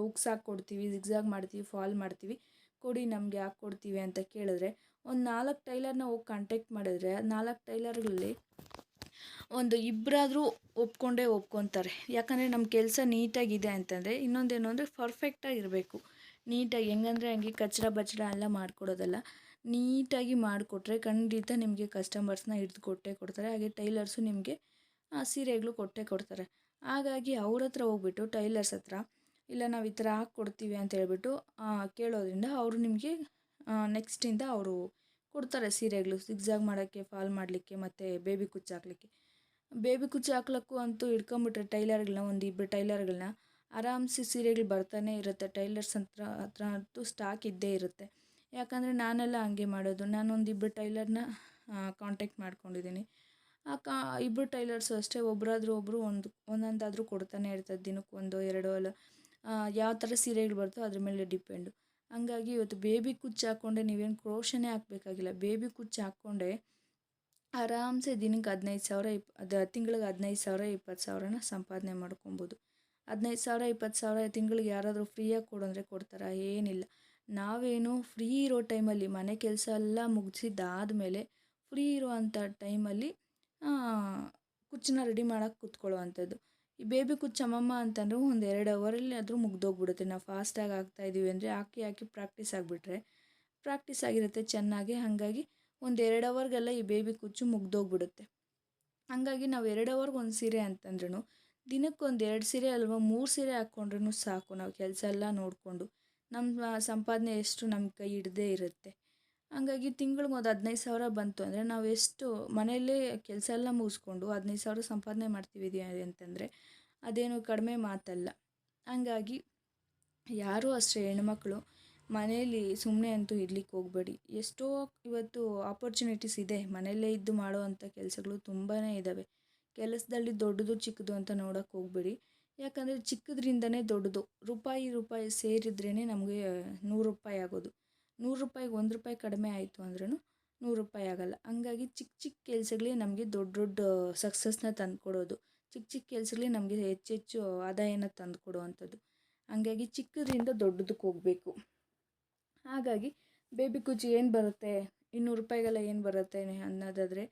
ಉಕ್ಸಾಕಿ ಕೊಡ್ತೀವಿ ಜಿಗ್ಜಾಗ್ ಮಾಡ್ತೀವಿ ಫಾಲ್ ಮಾಡ್ತೀವಿ. ಕೊಡಿ ನಮಗೆ ಕೊಡ್ತೀವಿ ಅಂತ ಕೇಳಿದ್ರೆ ಒಂದು ನಾಲ್ಕು ಟೈಲರ್ನ ಹೋಗಿ ಕಾಂಟ್ಯಾಕ್ಟ್ ಮಾಡಿದ್ರೆ ನಾಲ್ಕು ಟೈಲರ್ಗಳಲ್ಲಿ ಒಂದು ಇಬ್ಬರಾದರೂ ಒಪ್ಕೊಂಡೇ ಒಪ್ಕೊತಾರೆ. ಯಾಕಂದರೆ ನಮ್ಮ ಕೆಲಸ ನೀಟಾಗಿದೆ ಅಂತಂದರೆ ಇನ್ನೊಂದೇನು ಅಂದರೆ ಪರ್ಫೆಕ್ಟಾಗಿ ಇರಬೇಕು. ನೀಟಾಗಿ ಹೆಂಗಂದರೆ ಹಂಗೆ ಕಚಡ ಬಚ್ಚಡ ಎಲ್ಲ ಮಾಡಿಕೊಡೋದಲ್ಲ. ನೀಟಾಗಿ ಮಾಡಿಕೊಟ್ರೆ ಖಂಡಿತ ನಿಮಗೆ ಕಸ್ಟಮರ್ಸ್ನ ಹಿಡ್ದು ಕೊಟ್ಟೇ ಕೊಡ್ತಾರೆ. ಹಾಗೆ ಟೈಲರ್ಸು ನಿಮಗೆ ಸೀರೆಗಳು ಕೊಟ್ಟೇ ಕೊಡ್ತಾರೆ. ಹಾಗಾಗಿ ಅವ್ರ ಹತ್ರ ಹೋಗ್ಬಿಟ್ಟು ಟೈಲರ್ಸ್ ಹತ್ರ ಇಲ್ಲ ನಾವು ಈ ಥರ ಹಾಕ್ಕೊಡ್ತೀವಿ ಅಂತ ಹೇಳ್ಬಿಟ್ಟು ಕೇಳೋದ್ರಿಂದ ಅವರು ನಿಮಗೆ ನೆಕ್ಸ್ಟಿಂದ ಅವರು ಕೊಡ್ತಾರೆ ಸೀರೆಗಳು. ಸಿಗ್ಸಾಗ್ ಮಾಡೋಕ್ಕೆ ಫಾಲ್ ಮಾಡಲಿಕ್ಕೆ ಮತ್ತು ಬೇಬಿ ಕುಚ್ಚು ಹಾಕ್ಲಿಕ್ಕೆ. ಬೇಬಿ ಕುಚ್ಚು ಹಾಕ್ಲಕ್ಕೂ ಅಂತೂ ಹಿಡ್ಕೊಂಬಿಟ್ರೆ ಟೈಲರ್ಗಳನ್ನ, ಒಂದು ಇಬ್ಬರು ಟೈಲರ್ಗಳನ್ನ ಆರಾಮ್ಸಿ ಸೀರೆಗಳು ಬರ್ತಾನೆ ಇರುತ್ತೆ. ಟೈಲರ್ಸ್ ಹತ್ರ ಹತ್ರ ಅಂತೂ ಸ್ಟಾಕ್ ಇದ್ದೇ ಇರುತ್ತೆ. ಯಾಕಂದರೆ ನಾನೆಲ್ಲ ಹಂಗೆ ಮಾಡೋದು. ನಾನೊಂದು ಇಬ್ಬರು ಟೈಲರ್ನ ಕಾಂಟ್ಯಾಕ್ಟ್ ಮಾಡ್ಕೊಂಡಿದ್ದೀನಿ. ಆ, ಕಾ ಇಬ್ಬರು ಟೈಲರ್ಸು ಅಷ್ಟೇ. ಒಬ್ಬರಾದ್ರೂ ಒಬ್ಬರು ಒಂದು, ಒಂದೊಂದಾದರೂ ಕೊಡ್ತಾನೆ ಇರ್ತದೆ ದಿನಕ್ಕೆ ಒಂದು, ಎರಡು, ಅಲ್ಲ. ಯಾವ ಥರ ಸೀರೆಗಳು ಬರ್ತೋ ಅದ್ರ ಮೇಲೆ ಡಿಪೆಂಡು ಹಂಗಾಗಿ ಇವತ್ತು ಬೇಬಿ ಕುಚ್ಚು ಹಾಕ್ಕೊಂಡೆ ನೀವೇನು ಕ್ರೋಶನೇ ಹಾಕ್ಬೇಕಾಗಿಲ್ಲ. ಬೇಬಿ ಕುಚ್ಚು ಹಾಕ್ಕೊಂಡೆ ಆರಾಮ್ಸೆ ದಿನಕ್ಕೆ ಹದಿನೈದು ಸಾವಿರ ಇಪ್, ಅದು ತಿಂಗಳಿಗೆ ಹದಿನೈದು ಸಾವಿರ, ಇಪ್ಪತ್ತು ಸಾವಿರನ ಸಂಪಾದನೆ ಮಾಡ್ಕೊಬೋದು. ಹದಿನೈದು ಸಾವಿರ, ಇಪ್ಪತ್ತು ಸಾವಿರ ತಿಂಗಳಿಗೆ ಯಾರಾದರೂ ಫ್ರೀಯಾಗಿ ಕೊಡು ಅಂದರೆ ಕೊಡ್ತಾರಾ? ಏನಿಲ್ಲ. ನಾವೇನು ಫ್ರೀ ಇರೋ ಟೈಮಲ್ಲಿ ಮನೆ ಕೆಲಸ ಎಲ್ಲ ಮುಗಿಸಿದ್ದಾದಮೇಲೆ ಫ್ರೀ ಇರುವಂಥ ಟೈಮಲ್ಲಿ ಕುಚ್ಚನ್ನ ರೆಡಿ ಮಾಡೋಕ್ಕೆ ಕೂತ್ಕೊಳ್ಳೋ ಅಂಥದ್ದು ಈ ಬೇಬಿ ಕುಚ್ಚಮ್ಮಮ್ಮ ಅಂತಂದ್ರೆ ಒಂದು ಎರಡು ಅವರಲ್ಲಿ ಆದರೂ ಮುಗ್ದೋಗ್ಬಿಡುತ್ತೆ. ನಾವು ಫಾಸ್ಟಾಗಿ ಹಾಕ್ತಾಯಿದ್ದೀವಿ ಅಂದರೆ ಹಾಕಿ ಹಾಕಿ ಪ್ರಾಕ್ಟೀಸ್ ಆಗಿಬಿಟ್ರೆ. ಪ್ರಾಕ್ಟೀಸ್ ಆಗಿರುತ್ತೆ ಚೆನ್ನಾಗಿ. ಹಾಗಾಗಿ ಒಂದು ಎರಡು ಅವರ್ಗೆಲ್ಲ ಈ ಬೇಬಿ ಕುಚ್ಚು ಮುಗ್ದೋಗ್ಬಿಡುತ್ತೆ. ಹಾಗಾಗಿ ನಾವು ಎರಡು ಅವರ್ಗೆ ಒಂದು ಸೀರೆ ಅಂತಂದ್ರೂ ದಿನಕ್ಕೆ ಒಂದು ಎರಡು ಸೀರೆ ಅಲ್ವಾ ಮೂರು ಸೀರೆ ಹಾಕ್ಕೊಂಡ್ರೂ ಸಾಕು. ನಾವು ಕೆಲಸ ಎಲ್ಲ ನೋಡಿಕೊಂಡು ನಮ್ಮ ಸಂಪಾದನೆ ಎಷ್ಟು ನಮ್ಮ ಕೈ ಹಿಡ್ದೇ ಇರುತ್ತೆ. ಹಂಗಾಗಿ ತಿಂಗ್ಳಿಗೆ ಒಂದು ಹದಿನೈದು ಸಾವಿರ ಬಂತು ಅಂದರೆ ನಾವು ಎಷ್ಟು ಮನೆಯಲ್ಲೇ ಕೆಲಸ ಎಲ್ಲ ಮುಗಿಸ್ಕೊಂಡು ಹದಿನೈದು ಸಾವಿರ ಸಂಪಾದನೆ ಮಾಡ್ತೀವಿ ಅಂತಂದರೆ ಅದೇನು ಕಡಿಮೆ ಮಾತಲ್ಲ. ಹಂಗಾಗಿ ಯಾರೂ ಅಷ್ಟೇ ಹೆಣ್ಮಕ್ಳು ಮನೆಯಲ್ಲಿ ಸುಮ್ಮನೆ ಅಂತೂ ಇರ್ಲಿಕ್ಕೆ ಹೋಗಬೇಡಿ. ಎಷ್ಟೋ ಇವತ್ತು ಆಪರ್ಚುನಿಟೀಸ್ ಇದೆ ಮನೆಯಲ್ಲೇ ಇದ್ದು ಮಾಡೋ ಅಂಥ ಕೆಲಸಗಳು ತುಂಬಾ ಇದ್ದಾವೆ ಕೆಲಸದಲ್ಲಿ ದೊಡ್ಡದು ಚಿಕ್ಕದು ಅಂತ ನೋಡೋಕ್ಕೆ ಹೋಗಬೇಡಿ. ಯಾಕಂದರೆ ಚಿಕ್ಕದ್ರಿಂದನೇ ದೊಡ್ಡದು. ರೂಪಾಯಿ ರೂಪಾಯಿ ಸೇರಿದ್ರೇ ನಮಗೆ ನೂರು ರೂಪಾಯಿ ಆಗೋದು. ನೂರು ರೂಪಾಯಿಗೆ ಒಂದು ರೂಪಾಯಿ ಕಡಿಮೆ ಆಯಿತು ಅಂದ್ರೂ ನೂರು ರೂಪಾಯಿ ಆಗೋಲ್ಲ. ಹಂಗಾಗಿ ಚಿಕ್ಕ ಚಿಕ್ಕ ಕೆಲಸಗಳೇ ನಮಗೆ ದೊಡ್ಡ ದೊಡ್ಡ ಸಕ್ಸಸ್ನ ತಂದುಕೊಡೋದು. ಚಿಕ್ಕ ಚಿಕ್ಕ ಕೆಲಸಗಳೇ ನಮಗೆ ಹೆಚ್ಚೆಚ್ಚು ಆದಾಯನ ತಂದುಕೊಡುವಂಥದ್ದು. ಹಂಗಾಗಿ ಚಿಕ್ಕದ್ರಿಂದ ದೊಡ್ಡದಕ್ಕೆ ಹೋಗಬೇಕು. ಹಾಗಾಗಿ ಬೇಬಿ ಕುಚ್ಚಿ ಏನು ಬರುತ್ತೆ? ಇನ್ನೂರು ರೂಪಾಯಿಗೆಲ್ಲ ಏನು ಬರುತ್ತೆ ಅನ್ನೋದಾದರೆ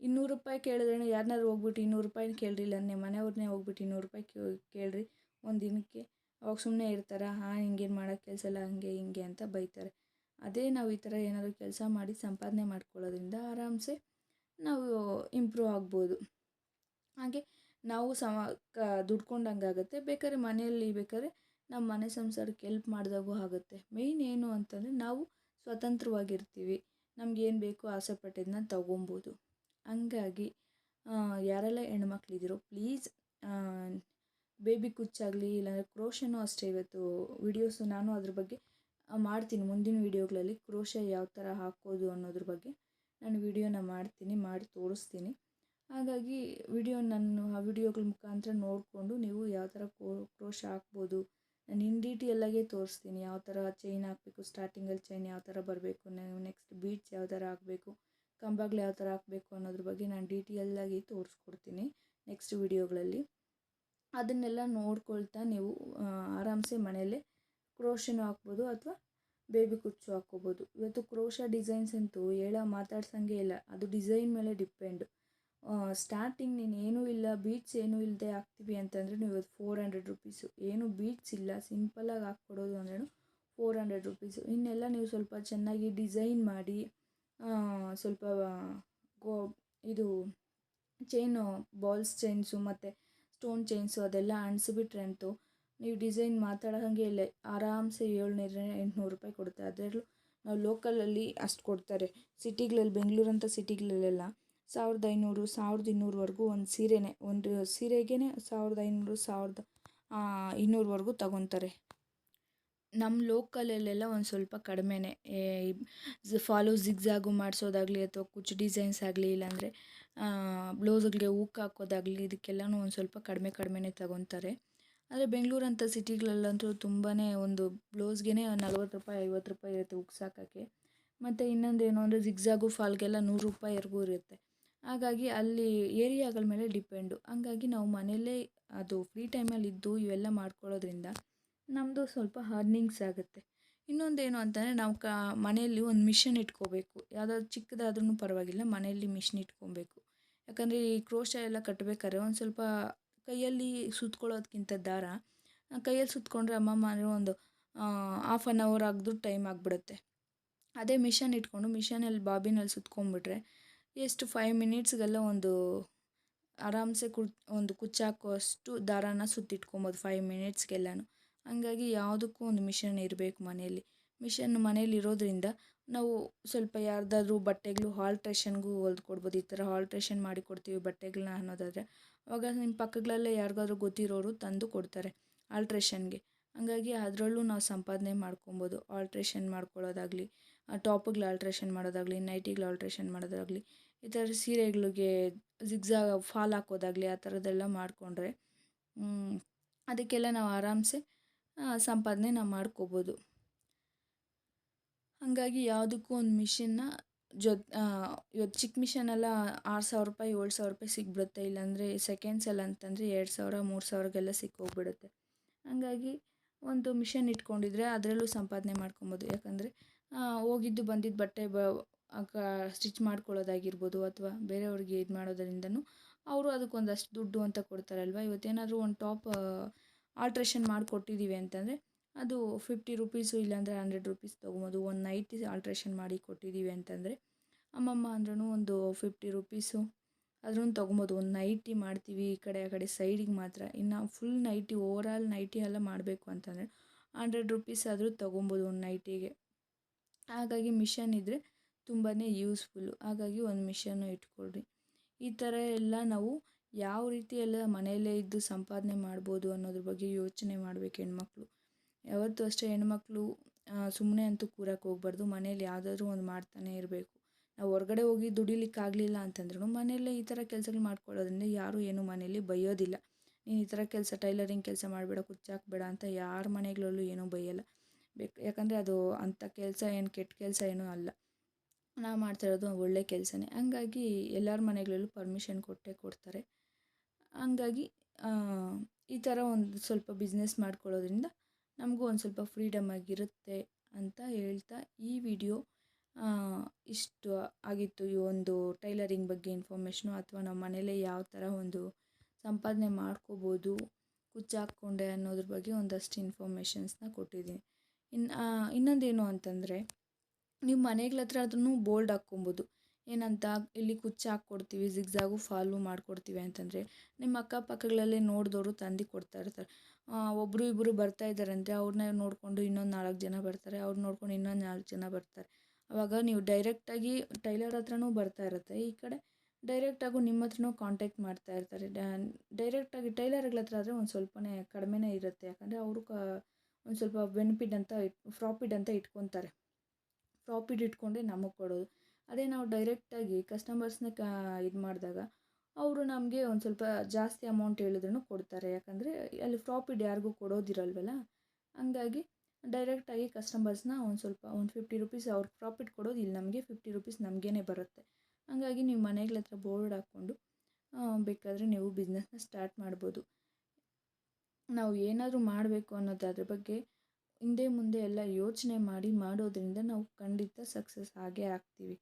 ಇನ್ನೂರು ರೂಪಾಯಿ ಕೇಳಿದ್ರೆ ಯಾರನ್ನಾದ್ರು ಹೋಗ್ಬಿಟ್ಟು ಇನ್ನೂರು ರೂಪಾಯಿನ ಕೇಳ್ರಿಲ್ಲ ನಿಮ್ಮ ಮನೆಯವ್ರನ್ನೇ ಹೋಗ್ಬಿಟ್ಟು ಇನ್ನೂರು ರೂಪಾಯಿ ಕೇಳಿರಿ ಒಂದು ದಿನಕ್ಕೆ. ಅವಾಗ ಸುಮ್ಮನೆ ಇರ್ತಾರೆ? ಹಾಂ, ಹಿಂಗೇನು ಮಾಡೋಕ್ಕೆ ಕೆಲಸ ಇಲ್ಲ, ಹಂಗೆ ಹಿಂಗೆ ಅಂತ ಬೈತಾರೆ. ಅದೇ ನಾವು ಈ ಥರ ಏನಾದರೂ ಕೆಲಸ ಮಾಡಿ ಸಂಪಾದನೆ ಮಾಡ್ಕೊಳ್ಳೋದ್ರಿಂದ ಆರಾಮ್ಸೆ ನಾವು ಇಂಪ್ರೂವ್ ಆಗ್ಬೋದು. ಹಾಗೆ ನಾವು ಸಮ ಕ ದುಡ್ಕೊಂಡಂಗೆ ಆಗುತ್ತೆ. ಬೇಕಾದ್ರೆ ಮನೆಯಲ್ಲಿ ಬೇಕಾದ್ರೆ ನಮ್ಮ ಮನೆ ಸಂಸಾರಕ್ಕೆ ಹೆಲ್ಪ್ ಮಾಡಿದಾಗೂ ಆಗುತ್ತೆ. ಮೇಯ್ನ್ ಏನು ಅಂತಂದರೆ ನಾವು ಸ್ವತಂತ್ರವಾಗಿರ್ತೀವಿ. ನಮ್ಗೇನು ಬೇಕೋ ಆಸೆ ಪಟ್ಟಿದ್ದನ್ನ ತಗೊಬೋದು. ಹಂಗಾಗಿ ಯಾರೆಲ್ಲ ಹೆಣ್ಮಕ್ಳಿದ್ದೀರೋ ಪ್ಲೀಸ್ ಬೇಬಿ ಕುಚ್ಚಾಗಲಿ, ಇಲ್ಲಾಂದರೆ ಕ್ರೋಶನೂ ಅಷ್ಟೇ ಇವತ್ತು ವಿಡಿಯೋಸು ನಾನು ಅದ್ರ ಬಗ್ಗೆ ಮಾಡ್ತೀನಿ ಮುಂದಿನ ವೀಡಿಯೋಗಳಲ್ಲಿ. ಕ್ರೋಶ ಯಾವ ಥರ ಹಾಕೋದು ಅನ್ನೋದ್ರ ಬಗ್ಗೆ ನಾನು ವಿಡಿಯೋನ ಮಾಡ್ತೀನಿ, ಮಾಡಿ ತೋರಿಸ್ತೀನಿ. ಹಾಗಾಗಿ ವಿಡಿಯೋ ನಾನು, ಆ ವಿಡಿಯೋಗಳ ಮುಖಾಂತರ ನೋಡಿಕೊಂಡು ನೀವು ಯಾವ ಥರ ಕ್ರೋಶ ಹಾಕ್ಬೋದು, ನಾನು ಇನ್ ಡೀಟೇಲಾಗೇ ತೋರಿಸ್ತೀನಿ ಯಾವ ಥರ ಚೈನ್ ಹಾಕಬೇಕು ಸ್ಟಾರ್ಟಿಂಗಲ್ಲಿ ಚೈನ್ ಯಾವ ಥರ ಬರಬೇಕು ನೆಕ್ಸ್ಟ್ ಬೀಟ್ಸ್ ಯಾವ ಥರ ಹಾಕಬೇಕು, ಕಂಬಗಳು ಯಾವ ಥರ ಹಾಕಬೇಕು ಅನ್ನೋದ್ರ ಬಗ್ಗೆ ನಾನು ಡೀಟೇಲಾಗಿ ತೋರಿಸ್ಕೊಡ್ತೀನಿ ನೆಕ್ಸ್ಟ್ ವಿಡಿಯೋಗಳಲ್ಲಿ. ಅದನ್ನೆಲ್ಲ ನೋಡ್ಕೊಳ್ತಾ ನೀವು ಆರಾಮ್ಸೆ ಮನೆಯಲ್ಲೇ ಕ್ರೋಶನೂ ಹಾಕ್ಬೋದು ಅಥವಾ ಬೇಬಿ ಕುಚ್ಚು ಹಾಕ್ಕೋಬೋದು. ಇವತ್ತು ಕ್ರೋಶ ಡಿಸೈನ್ಸ್ ಅಂತೂ ಹೇಳ ಮಾತಾಡ್ಸಂಗೆ ಇಲ್ಲ. ಅದು ಡಿಸೈನ್ ಮೇಲೆ ಡಿಪೆಂಡ್. ಸ್ಟಾರ್ಟಿಂಗ್ ನೀನು ಏನೂ ಇಲ್ಲ ಬೀಟ್ಸ್ ಏನೂ ಇಲ್ಲದೆ ಹಾಕ್ತೀವಿ ಅಂತಂದರೆ ನೀವು ಇವತ್ತು ಫೋರ್ ಹಂಡ್ರೆಡ್ ರುಪೀಸು ಏನು ಬೀಟ್ಸ್ ಇಲ್ಲ ಸಿಂಪಲ್ಲಾಗಿ ಹಾಕ್ಕೊಡೋದು ಅಂದ್ರೂ ಫೋರ್ ಹಂಡ್ರೆಡ್ ರುಪೀಸು ಇನ್ನೆಲ್ಲ ನೀವು ಸ್ವಲ್ಪ ಚೆನ್ನಾಗಿ ಡಿಸೈನ್ ಮಾಡಿ ಸ್ವಲ್ಪ, ಗೋ, ಇದು ಚೈನು ಬಾಲ್ಸ್ ಚೈನ್ಸು ಮತ್ತು ಸ್ಟೋನ್ ಚೈನ್ಸು ಅದೆಲ್ಲ ಅಂಟಿಸ್ಬಿಟ್ರೆ ಅಂತೂ ನೀವು ಡಿಸೈನ್ ಮಾತಾಡೋ ಹಾಗೆ ಇಲ್ಲ, ಆರಾಮ್ಸೆ ಏಳ್ನೂರ, ಎಂಟುನೂರು ರೂಪಾಯಿ ಕೊಡುತ್ತೆ. ಅದರಲ್ಲೂ ನಾವು ಲೋಕಲಲ್ಲಿ ಅಷ್ಟು ಕೊಡ್ತಾರೆ. ಸಿಟಿಗಳಲ್ಲಿ ಬೆಂಗಳೂರಂಥ ಸಿಟಿಗಳಲ್ಲೆಲ್ಲ ಸಾವಿರದ ಐನೂರು, ಸಾವಿರದ ಇನ್ನೂರವರೆಗೂ ಒಂದು ಸೀರೆನೇ, ಒಂದು ಸೀರೆಗೇ ಸಾವಿರದ ಐನೂರು, ಸಾವಿರದ ಇನ್ನೂರವರೆಗೂ ತಗೊತಾರೆ. ನಮ್ಮ ಲೋಕಲಲ್ಲೆಲ್ಲ ಒಂದು ಸ್ವಲ್ಪ ಕಡಿಮೆನೇ. ಫಾಲೋ ಜಿಗ್ಜಾಗು ಮಾಡಿಸೋದಾಗಲಿ ಅಥವಾ ಕುಚ್ಚು ಡಿಸೈನ್ಸ್ ಆಗಲಿ, ಇಲ್ಲಾಂದರೆ ಬ್ಲೌಸ್ಗಳಿಗೆ ಹೂಕ್ ಹಾಕೋದಾಗಲಿ, ಇದಕ್ಕೆಲ್ಲನೂ ಒಂದು ಸ್ವಲ್ಪ ಕಡಿಮೆ ಕಡಿಮೆನೇ ತಗೊತಾರೆ. ಆದರೆ ಬೆಂಗಳೂರಂಥ ಸಿಟಿಗಳಲ್ಲಂತೂ ತುಂಬಾ ಒಂದು ಬ್ಲೌಸ್ಗೆ ನಲ್ವತ್ತು ರೂಪಾಯಿ, ಐವತ್ತು ರೂಪಾಯಿ ಇರುತ್ತೆ ಉಕ್ಸಾಕೋಕ್ಕೆ ಮತ್ತು ಇನ್ನೊಂದು ಏನು ಅಂದರೆ ಜಿಗ್ಜಾಗು ಫಾಲ್ಗೆಲ್ಲ ನೂರು ರೂಪಾಯಿವರೆಗೂ ಇರುತ್ತೆ. ಹಾಗಾಗಿ ಅಲ್ಲಿ ಏರಿಯಾಗಳ ಮೇಲೆ ಡಿಪೆಂಡು. ಹಂಗಾಗಿ ನಾವು ಮನೆಯಲ್ಲೇ ಅದು ಫ್ರೀ ಟೈಮಲ್ಲಿ ಇದ್ದು ಇವೆಲ್ಲ ಮಾಡ್ಕೊಳ್ಳೋದ್ರಿಂದ ನಮ್ಮದು ಸ್ವಲ್ಪ ಹರ್ನಿಂಗ್ಸ್ ಆಗುತ್ತೆ. ಇನ್ನೊಂದೇನು ಅಂತಂದರೆ ನಾವು ಕ ಮನೆಯಲ್ಲಿ ಒಂದು ಮಿಷನ್ ಇಟ್ಕೋಬೇಕು. ಯಾವುದಾದ್ರು ಚಿಕ್ಕದಾದ್ರೂ ಪರವಾಗಿಲ್ಲ ಮನೆಯಲ್ಲಿ ಮಿಷಿನ್ ಇಟ್ಕೊಬೇಕು. ಯಾಕಂದರೆ ಈ ಕ್ರೋಶ ಎಲ್ಲ ಕಟ್ಟಬೇಕಾದ್ರೆ ಒಂದು ಸ್ವಲ್ಪ ಕೈಯಲ್ಲಿ ಸುತ್ಕೊಳ್ಳೋದಕ್ಕಿಂತ ದಾರ. ಕೈಯಲ್ಲಿ ಸುತ್ಕೊಂಡ್ರೆ ಅಮ್ಮಮ್ಮ ಅಂದರೆ ಒಂದು ಹಾಫ್ ಆನ್ ಅವರ್ ಆಗಿದ್ರು ಟೈಮ್ ಆಗಿಬಿಡುತ್ತೆ. ಅದೇ ಮಿಷನ್ ಇಟ್ಕೊಂಡು ಮಿಷನಲ್ಲಿ ಬಾಬಿನಲ್ಲಿ ಸುತ್ಕೊಂಡ್ಬಿಟ್ರೆ ಎಷ್ಟು ಫೈವ್ ಮಿನಿಟ್ಸ್ಗೆಲ್ಲ ಒಂದು ಆರಾಮ್ಸೆ ಕು ಒಂದು ಕುಚ್ಚಾಕೋಷ್ಟು ದಾರಾನ ಸುತ್ತಿಟ್ಕೊಬೋದು ಫೈವ್ ಮಿನಿಟ್ಸ್ಗೆಲ್ಲನೂ ಹಾಗಾಗಿ ಯಾವುದಕ್ಕೂ ಒಂದು ಮಿಷನ್ ಇರಬೇಕು ಮನೆಯಲ್ಲಿ. ಮಿಷನ್ ಮನೇಲಿ ಇರೋದ್ರಿಂದ ನಾವು ಸ್ವಲ್ಪ ಯಾರ್ದಾದ್ರೂ ಬಟ್ಟೆಗಳು ಹಾಲ್ಟ್ರೇಷನ್ಗೂ ಹೊಲ್ದು ಕೊಡ್ಬೋದು ಈ ಥರ ಹಾಲ್ಟ್ರೇಷನ್ ಮಾಡಿ ಕೊಡ್ತೀವಿ ಬಟ್ಟೆಗಳನ್ನ ಅನ್ನೋದಾದರೆ ಅವಾಗ ನಿಮ್ಮ ಪಕ್ಕಗಳಲ್ಲೇ ಯಾರಿಗಾದ್ರೂ ಗೊತ್ತಿರೋರು ತಂದು ಕೊಡ್ತಾರೆ ಆಲ್ಟ್ರೇಷನ್ಗೆ. ಹಾಗಾಗಿ ಅದರಲ್ಲೂ ನಾವು ಸಂಪಾದನೆ ಮಾಡ್ಕೊಬೋದು. ಆಲ್ಟ್ರೇಷನ್ ಮಾಡ್ಕೊಳ್ಳೋದಾಗಲಿ ಟಾಪ್ಗಳು ಆಲ್ಟ್ರೇಷನ್ ಮಾಡೋದಾಗಲಿ, ನೈಟಿಗಳು ಆಲ್ಟ್ರೇಷನ್ ಮಾಡೋದಾಗಲಿ, ಈ ಥರ ಸೀರೆಗಳಿಗೆ ಜಿಗ್ಜಾ ಫಾಲ್ ಹಾಕೋದಾಗಲಿ, ಆ ಥರದ್ದೆಲ್ಲ ಮಾಡಿಕೊಂಡ್ರೆ ಅದಕ್ಕೆಲ್ಲ ನಾವು ಆರಾಮ್ಸೆ ಸಂಪಾದನೆ ನಾವು ಮಾಡ್ಕೋಬೋದು. ಹಾಗಾಗಿ ಯಾವುದಕ್ಕೂ ಒಂದು ಮಿಷಿನ್ನ ಜೊತೆ ಇವತ್ತು ಚಿಕ್ಕ ಮಿಷನೆಲ್ಲ ಆರು ಸಾವಿರ ರೂಪಾಯಿ, ಏಳು ಸಾವಿರ ರೂಪಾಯಿ ಸಿಕ್ಬಿಡುತ್ತೆ ಇಲ್ಲಾಂದರೆ ಸೆಲ್ ಅಂತಂದರೆ ಎರಡು ಸಾವಿರ, ಮೂರು ಸಾವಿರಗೆಲ್ಲ ಸಿಕ್ಕೋಗ್ಬಿಡುತ್ತೆ. ಹಾಗಾಗಿ ಒಂದು ಮಿಷನ್ ಇಟ್ಕೊಂಡಿದ್ರೆ ಅದರಲ್ಲೂ ಸಂಪಾದನೆ ಮಾಡ್ಕೊಬೋದು. ಯಾಕಂದರೆ ಹೋಗಿದ್ದು ಬಂದಿದ್ದು ಬಟ್ಟೆ ಬ ಸ್ಟಿಚ್ ಮಾಡ್ಕೊಳ್ಳೋದಾಗಿರ್ಬೋದು ಅಥವಾ ಬೇರೆಯವ್ರಿಗೆ ಇದು ಮಾಡೋದರಿಂದನೂ ಅವರು ಅದಕ್ಕೊಂದಷ್ಟು ದುಡ್ಡು ಅಂತ ಕೊಡ್ತಾರಲ್ವ? ಇವತ್ತೇನಾದರೂ ಒಂದು ಟಾಪ್ ಆಲ್ಟ್ರೇಷನ್ ಮಾಡಿಕೊಟ್ಟಿದ್ದೀವಿ ಅಂತಂದರೆ ಅದು ಫಿಫ್ಟಿ ರುಪೀಸು ಇಲ್ಲಾಂದರೆ ಹಂಡ್ರೆಡ್ ರುಪೀಸ್ ತೊಗೊಬೋದು. ಒಂದು ನೈಟ್ ಆಲ್ಟ್ರೇಷನ್ ಮಾಡಿ ಕೊಟ್ಟಿದ್ದೀವಿ ಅಂತಂದರೆ ಅಮ್ಮಮ್ಮ ಅಂದ್ರೂ ಒಂದು ಫಿಫ್ಟಿ ರುಪೀಸು ಅದ್ರೂ ತೊಗೊಬೋದು. ಒಂದು ನೈಟಿ ಮಾಡ್ತೀವಿ ಈ ಕಡೆ ಆ ಕಡೆ ಸೈಡಿಗೆ ಮಾತ್ರ. ಇನ್ನು ಫುಲ್ ನೈಟಿ ಓವರಾಲ್ ನೈಟಿ ಎಲ್ಲ ಮಾಡಬೇಕು ಅಂತಂದರೆ ಹಂಡ್ರೆಡ್ ರುಪೀಸ್ ಆದರೂ ತೊಗೊಬೋದು ಒಂದು ನೈಟಿಗೆ ಹಾಗಾಗಿ ಮಿಷನ್ ಇದ್ದರೆ ತುಂಬಾ ಯೂಸ್ಫುಲ್ಲು ಹಾಗಾಗಿ ಒಂದು ಮಿಷನ್ನು ಇಟ್ಕೊಳ್ರಿ. ಈ ಥರ ಎಲ್ಲ ನಾವು ಯಾವ ರೀತಿ ಎಲ್ಲ ಮನೆಯಲ್ಲೇ ಇದ್ದು ಸಂಪಾದನೆ ಮಾಡ್ಬೋದು ಅನ್ನೋದ್ರ ಬಗ್ಗೆ ಯೋಚನೆ ಮಾಡಬೇಕು ಹೆಣ್ಮಕ್ಳು. ಯಾವತ್ತೂ ಅಷ್ಟೇ ಹೆಣ್ಮಕ್ಳು ಸುಮ್ಮನೆ ಅಂತೂ ಕೂರಕ್ಕೆ ಹೋಗ್ಬಾರ್ದು. ಮನೇಲಿ ಯಾವುದಾದ್ರೂ ಒಂದು ಮಾಡ್ತಾನೆ ಇರಬೇಕು. ನಾವು ಹೊರ್ಗಡೆ ಹೋಗಿ ದುಡಿಲಿಕ್ಕಾಗಲಿಲ್ಲ ಅಂತಂದ್ರೂ ಮನೆಯಲ್ಲೇ ಈ ಥರ ಕೆಲಸಗಳು ಮಾಡ್ಕೊಳ್ಳೋದ್ರಿಂದ ಯಾರೂ ಏನು ಮನೆಯಲ್ಲಿ ಬೈಯೋದಿಲ್ಲ. ನೀನು ಈ ಥರ ಕೆಲಸ, ಟೈಲರಿಂಗ್ ಕೆಲಸ ಮಾಡಬೇಡ ಕುಚ್ಚಾಕಬೇಡ ಅಂತ ಯಾರ ಮನೆಗಳಲ್ಲೂ ಏನೂ ಬೈಯಲ್ಲ. ಬೇಕು, ಯಾಕಂದರೆ ಅದು ಅಂಥ ಕೆಲಸ ಏನು ಕೆಟ್ಟ ಕೆಲಸ ಏನೂ ಅಲ್ಲ. ನಾವು ಮಾಡ್ತಾ ಇರೋದು ಒಳ್ಳೆ ಕೆಲಸನೇ. ಹಂಗಾಗಿ ಎಲ್ಲರ ಮನೆಗಳಲ್ಲೂ ಪರ್ಮಿಷನ್ ಕೊಟ್ಟೇ ಕೊಡ್ತಾರೆ. ಹಂಗಾಗಿ ಈ ಥರ ಒಂದು ಸ್ವಲ್ಪ ಬಿಸ್ನೆಸ್ ಮಾಡ್ಕೊಳ್ಳೋದ್ರಿಂದ ನಮಗೂ ಒಂದು ಸ್ವಲ್ಪ ಫ್ರೀಡಮ್ ಆಗಿರುತ್ತೆ ಅಂತ ಹೇಳ್ತಾ ಈ ವಿಡಿಯೋ ಇಷ್ಟು ಆಗಿತ್ತು ಈ ಒಂದು ಟೈಲರಿಂಗ್ ಬಗ್ಗೆ ಇನ್ಫಾರ್ಮೇಷನು ಅಥವಾ ನಮ್ಮ ಮನೆಯಲ್ಲೇ ಯಾವ ಥರ ಒಂದು ಸಂಪಾದನೆ ಮಾಡ್ಕೋಬೋದು, ಕುಚ್ಚಾಕ್ಕೊಂಡೆ ಅನ್ನೋದ್ರ ಬಗ್ಗೆ ಒಂದಷ್ಟು ಇನ್ಫಾರ್ಮೇಷನ್ಸ್ನ ಕೊಟ್ಟಿದ್ದೀನಿ. ಇನ್ನು ಇನ್ನೊಂದೇನು ಅಂತಂದರೆ, ನೀವು ಮನೆಗಳ ಹತ್ರ ಅದನ್ನು ಬೋಲ್ಡ್ ಹಾಕ್ಕೊಬೋದು. ಏನಂತ, ಇಲ್ಲಿ ಕುಚ್ಚು ಹಾಕ್ಕೊಡ್ತೀವಿ ಜಿಗ್ಜಾಗು ಫಾಲು ಮಾಡಿಕೊಡ್ತೀವಿ ಅಂತಂದರೆ, ನಿಮ್ಮ ಅಕ್ಕಪಕ್ಕಗಳಲ್ಲೇ ನೋಡಿದವರು ತಂದು ಕೊಡ್ತಾ ಇರ್ತಾರೆ. ಒಬ್ಬರು ಇಬ್ಬರು ಬರ್ತಾ ಇದ್ದಾರೆ ಅಂದರೆ ಅವ್ರನ್ನ ನೋಡಿಕೊಂಡು ಇನ್ನೊಂದು ನಾಲ್ಕು ಜನ ಬರ್ತಾರೆ ಅವ್ರು ನೋಡ್ಕೊಂಡು ಇನ್ನೊಂದು ನಾಲ್ಕು ಜನ ಬರ್ತಾರೆ. ಆವಾಗ ನೀವು ಡೈರೆಕ್ಟಾಗಿ ಟೈಲರ್ ಹತ್ರನೂ ಬರ್ತಾ ಇರುತ್ತೆ. ಈ ಕಡೆ ಡೈರೆಕ್ಟಾಗೂ ನಿಮ್ಮ ಹತ್ರನೂ ಕಾಂಟ್ಯಾಕ್ಟ್ ಮಾಡ್ತಾ ಇರ್ತಾರೆ. ಡೈರೆಕ್ಟಾಗಿ ಟೈಲರ್ಗಳ ಹತ್ರ ಆದರೆ ಒಂದು ಸ್ವಲ್ಪನೇ ಕಡಿಮೆನೇ ಇರುತ್ತೆ. ಯಾಕಂದರೆ ಅವರು ಕ, ಒಂದು ಸ್ವಲ್ಪ ಬೆನಿಫಿಟ್ ಅಂತ ಇಟ್ ಪ್ರಾಫಿಟ್ ಅಂತ ಇಟ್ಕೊತಾರೆ. ಪ್ರಾಫಿಟ್ ಇಟ್ಕೊಂಡೆ ನಮಗೆ ಕೊಡೋದು. ಅದೇ ನಾವು ಡೈರೆಕ್ಟಾಗಿ ಕಸ್ಟಮರ್ಸ್ನ ಕ, ಇದು ಮಾಡಿದಾಗ ಅವರು ನಮಗೆ ಒಂದು ಸ್ವಲ್ಪ ಜಾಸ್ತಿ ಅಮೌಂಟ್ ಹೇಳಿದ್ರೂ ಕೊಡ್ತಾರೆ. ಯಾಕಂದರೆ ಅಲ್ಲಿ ಪ್ರಾಫಿಟ್ ಯಾರಿಗೂ ಕೊಡೋದಿರಲ್ವಲ್ಲ? ಹಂಗಾಗಿ ಡೈರೆಕ್ಟಾಗಿ ಕಸ್ಟಮರ್ಸ್ನ ಒಂದು ಸ್ವಲ್ಪ ಒಂದು ಫಿಫ್ಟಿ ರುಪೀಸ್ ಅವ್ರಿಗೆ ಪ್ರಾಫಿಟ್ ಕೊಡೋದು ಇಲ್ಲಿ ನಮಗೆ ಫಿಫ್ಟಿ ರುಪೀಸ್ ನಮಗೇ ಬರುತ್ತೆ. ಹಾಗಾಗಿ ನೀವು ಮನೆಗಳ ಹತ್ರ ಬೋರ್ಡ್ ಹಾಕ್ಕೊಂಡು ಬೇಕಾದರೆ ನೀವು ಬಿಸ್ನೆಸ್ನ ಸ್ಟಾರ್ಟ್ ಮಾಡ್ಬೋದು. ನಾವು ಏನಾದರೂ ಮಾಡಬೇಕು ಅನ್ನೋದಾದ್ರ ಬಗ್ಗೆ ಹಿಂದೆ ಮುಂದೆ ಎಲ್ಲ ಯೋಚನೆ ಮಾಡಿ ಮಾಡೋದ್ರಿಂದ ನಾವು ಖಂಡಿತ ಸಕ್ಸಸ್ ಆಗೇ ಆಗ್ತೀವಿ.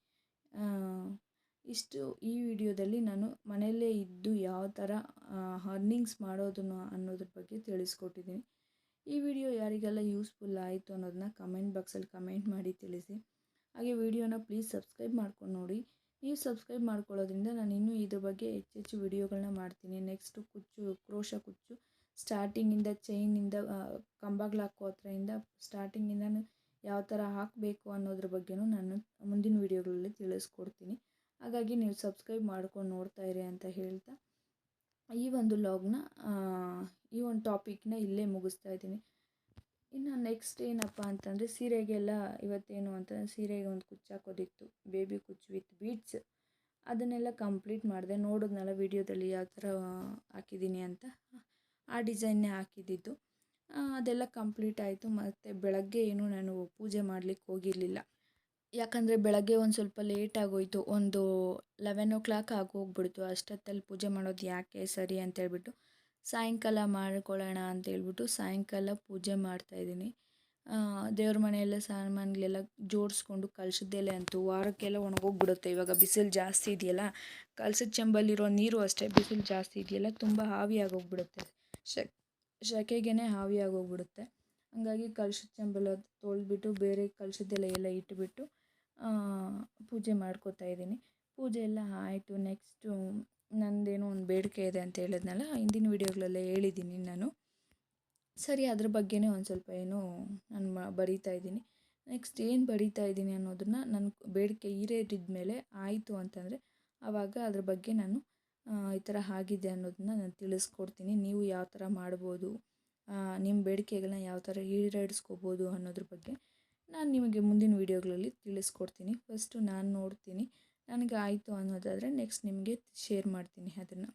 ಇಷ್ಟು ಈ ವಿಡಿಯೋದಲ್ಲಿ ನಾನು ಮನೆಯಲ್ಲೇ ಇದ್ದು ಯಾವ ಥರ ಅರ್ನಿಂಗ್ಸ್ ಮಾಡೋದನ್ನು ಅನ್ನೋದ್ರ ಬಗ್ಗೆ ತಿಳಿಸ್ಕೊಟ್ಟಿದ್ದೀನಿ ಈ ವಿಡಿಯೋ ಯಾರಿಗೆಲ್ಲ ಯೂಸ್ಫುಲ್ ಆಯಿತು ಅನ್ನೋದನ್ನ ಕಮೆಂಟ್ ಬಾಕ್ಸಲ್ಲಿ ಕಮೆಂಟ್ ಮಾಡಿ ತಿಳಿಸಿ. ಹಾಗೆ ವಿಡಿಯೋನ ಪ್ಲೀಸ್ ಸಬ್ಸ್ಕ್ರೈಬ್ ಮಾಡ್ಕೊಂಡು ನೋಡಿ. ನೀವು ಸಬ್ಸ್ಕ್ರೈಬ್ ಮಾಡ್ಕೊಳ್ಳೋದ್ರಿಂದ ನಾನು ಇನ್ನೂ ಇದ್ರ ಬಗ್ಗೆ ಹೆಚ್ಚೆಚ್ಚು ವಿಡಿಯೋಗಳನ್ನ ಮಾಡ್ತೀನಿ. ನೆಕ್ಸ್ಟು ಕುಚ್ಚು, ಕ್ರೋಶ ಕುಚ್ಚು ಸ್ಟಾರ್ಟಿಂಗಿಂದ ಚೈನಿಂದ ಕಂಬಗಳು ಹಾಕೋ ಹತ್ರದಿಂದ ಸ್ಟಾರ್ಟಿಂಗಿಂದ ಯಾವ ಥರ ಹಾಕಬೇಕು ಅನ್ನೋದ್ರ ಬಗ್ಗೆನೂ ನಾನು ಮುಂದಿನ ವಿಡಿಯೋಗಳಲ್ಲಿ ತಿಳಿಸ್ಕೊಡ್ತೀನಿ. ಹಾಗಾಗಿ ನೀವು ಸಬ್ಸ್ಕ್ರೈಬ್ ಮಾಡ್ಕೊಂಡು ನೋಡ್ತಾ ಇರಿ ಅಂತ ಹೇಳ್ತಾ ಈ ಒಂದು ಲಾಗ್ನ ಈ ಒಂದು ಟಾಪಿಕ್ನ ಇಲ್ಲೇ ಮುಗಿಸ್ತಾ ಇದ್ದೀನಿ. ಇನ್ನು ನೆಕ್ಸ್ಟ್ ಏನಪ್ಪ ಅಂತಂದರೆ ಸೀರೆಗೆಲ್ಲ ಇವತ್ತೇನು ಅಂತಂದರೆ ಸೀರೆಗೆ ಒಂದು ಕುಚ್ಚು ಹಾಕೋದಿತ್ತು ಬೇಬಿ ಕುಚ್ಚು ವಿತ್ ಬೀಡ್ಸ್ ಅದನ್ನೆಲ್ಲ ಕಂಪ್ಲೀಟ್ ಮಾಡಿದೆ, ನೋಡಿದ್ನಲ್ಲ ವೀಡಿಯೋದಲ್ಲಿ ಯಾವ ಥರ ಹಾಕಿದ್ದೀನಿ ಅಂತ. ಆ ಡಿಸೈನ್ನೇ ಹಾಕಿದ್ದಿದ್ದು ಅದೆಲ್ಲ ಕಂಪ್ಲೀಟ್ ಆಯಿತು, ಮತ್ತು ಬೆಳಗ್ಗೆ ಏನು ನಾನು ಪೂಜೆ ಮಾಡಲಿಕ್ಕೆ ಹೋಗಿರಲಿಲ್ಲ. ಯಾಕಂದರೆ ಬೆಳಗ್ಗೆ ಒಂದು ಸ್ವಲ್ಪ ಲೇಟ್ ಆಗೋಯಿತು, ಒಂದು ಲೆವೆನ್ ಓ ಕ್ಲಾಕ್ ಆಗೋಗ್ಬಿಡ್ತು, ಅಷ್ಟೊತ್ತಲ್ಲಿ ಪೂಜೆ ಮಾಡೋದು ಯಾಕೆ ಸರಿ ಅಂತೇಳ್ಬಿಟ್ಟು ಸಾಯಂಕಾಲ ಮಾಡ್ಕೊಳ್ಳೋಣ ಅಂತೇಳ್ಬಿಟ್ಟು ಸಾಯಂಕಾಲ ಪೂಜೆ ಮಾಡ್ತಾಯಿದ್ದೀನಿ ದೇವ್ರ ಮನೆಯೆಲ್ಲ ಸಾಮಾನುಗಳೆಲ್ಲ ಜೋಡಿಸ್ಕೊಂಡು ಕಲಶದ್ದೆಲೆ ಅಂತೂ ವಾರಕ್ಕೆಲ್ಲ ಒಣಗೋಗ್ಬಿಡುತ್ತೆ. ಇವಾಗ ಬಿಸಿಲು ಜಾಸ್ತಿ ಇದೆಯಲ್ಲ, ಕಲಸದ ಚೆಂಬಲ್ಲಿರೋ ನೀರು ಅಷ್ಟೇ ಬಿಸಿಲು ಜಾಸ್ತಿ ಇದೆಯಲ್ಲ, ತುಂಬ ಆವಿಯಾಗೋಗ್ಬಿಡುತ್ತೆ ಶಕ್ ಸೆಕೆಗೇ ಆವಿಯಾಗೋಗ್ಬಿಡುತ್ತೆ ಹಂಗಾಗಿ ಕಲಶದ ಚೆಂಬೆಲ್ಲ ತೊಳೆದ್ಬಿಟ್ಟು ಬೇರೆ ಕಲಶದ್ದೆಲೆ ಎಲ್ಲ ಇಟ್ಬಿಟ್ಟು ಪೂಜೆ ಮಾಡ್ಕೋತಾ ಇದ್ದೀನಿ. ಪೂಜೆ ಎಲ್ಲ ಆಯಿತು. ನೆಕ್ಸ್ಟು ನಂದೇನೋ ಒಂದು ಬೇಡಿಕೆ ಇದೆ ಅಂತ ಹೇಳಿದ್ನಲ್ಲ, ಹಿಂದಿನ ವೀಡಿಯೋಗಳಲ್ಲೇ ಹೇಳಿದ್ದೀನಿ ನಾನು. ಸರಿ, ಅದ್ರ ಬಗ್ಗೆನೇ ಒಂದು ಸ್ವಲ್ಪ ಏನೋ ನಾನು ಮ, ಬರೀತಾ ಇದ್ದೀನಿ. ನೆಕ್ಸ್ಟ್ ಏನು ಬರೀತಾ ಇದ್ದೀನಿ ಅನ್ನೋದನ್ನು ನನ್ನ ಬೇಡಿಕೆ ಈರೇರಿದ ಮೇಲೆ ಆಯಿತು ಅಂತಂದರೆ ಆವಾಗ ಅದ್ರ ಬಗ್ಗೆ ನಾನು ಈ ಥರ ಆಗಿದೆ ಅನ್ನೋದನ್ನ ನಾನು ತಿಳಿಸ್ಕೊಡ್ತೀನಿ. ನೀವು ಯಾವ ಥರ ಮಾಡ್ಬೋದು ನಿಮ್ಮ ಬೇಡಿಕೆಗಳನ್ನ ಯಾವ ಥರ ಈಡೇರಿಸ್ಕೋಬೋದು ಅನ್ನೋದ್ರ ಬಗ್ಗೆ ನಾನು ನಿಮಗೆ ಮುಂದಿನ ವೀಡಿಯೋಗಳಲ್ಲಿ ತಿಳಿಸ್ಕೊಡ್ತೀನಿ. ಫಸ್ಟು ನಾನು ನೋಡ್ತೀನಿ. ನನಗೆ ಆಯಿತು ಅನ್ನೋದಾದರೆ ನೆಕ್ಸ್ಟ್ ನಿಮಗೆ ಶೇರ್ ಮಾಡ್ತೀನಿ ಅದನ್ನು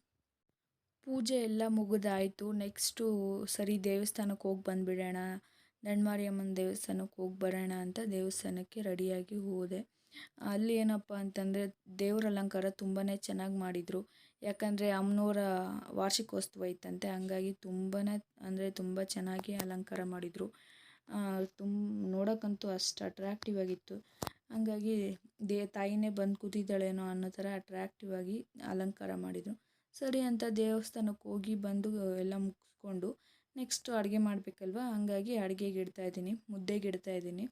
ಪೂಜೆ ಎಲ್ಲ ಮುಗಿದಾಯಿತು. ನೆಕ್ಸ್ಟು ಸರಿ ದೇವಸ್ಥಾನಕ್ಕೆ ಹೋಗಿ ಬಂದುಬಿಡೋಣ. ದಂಡಮಾರಿಯಮ್ಮನ ದೇವಸ್ಥಾನಕ್ಕೆ ಹೋಗಿ ಬರೋಣ ಅಂತ ದೇವಸ್ಥಾನಕ್ಕೆ ರೆಡಿಯಾಗಿ ಹೋದೆ. ಅಲ್ಲಿ ಏನಪ್ಪ ಅಂತಂದರೆ ದೇವ್ರ ಅಲಂಕಾರ ತುಂಬಾ ಚೆನ್ನಾಗಿ ಮಾಡಿದರು. ಯಾಕಂದರೆ ಅಮ್ಮನವರ ವಾರ್ಷಿಕೋತ್ಸವ ಇತ್ತಂತೆ. ಹಂಗಾಗಿ ತುಂಬಾ ಅಂದರೆ ತುಂಬ ಚೆನ್ನಾಗಿ ಅಲಂಕಾರ ಮಾಡಿದರು. ತುಂಬ ನೋಡೋಕ್ಕಂತೂ ಅಷ್ಟು ಅಟ್ರ್ಯಾಕ್ಟಿವ್ ಆಗಿತ್ತು. ಹಂಗಾಗಿ ದೇ, ತಾಯಿನೇ ಬಂದು ಕೂತಿದ್ದಾಳೇನೋ ಅನ್ನೋ ಥರ ಅಟ್ರ್ಯಾಕ್ಟಿವ್ ಆಗಿ ಅಲಂಕಾರ ಮಾಡಿದರು. ಸರಿ ಅಂತ ದೇವಸ್ಥಾನಕ್ಕೆ ಹೋಗಿ ಬಂದು ಎಲ್ಲ ಮುಗಿಸ್ಕೊಂಡು ನೆಕ್ಸ್ಟು ಅಡುಗೆ ಮಾಡಬೇಕಲ್ವಾ? ಹಂಗಾಗಿ ಅಡುಗೆಗೆ ಇಡ್ತಾಯಿದ್ದೀನಿ ಮುದ್ದೆಗೆ ಇಡ್ತಾಯಿದ್ದೀನಿ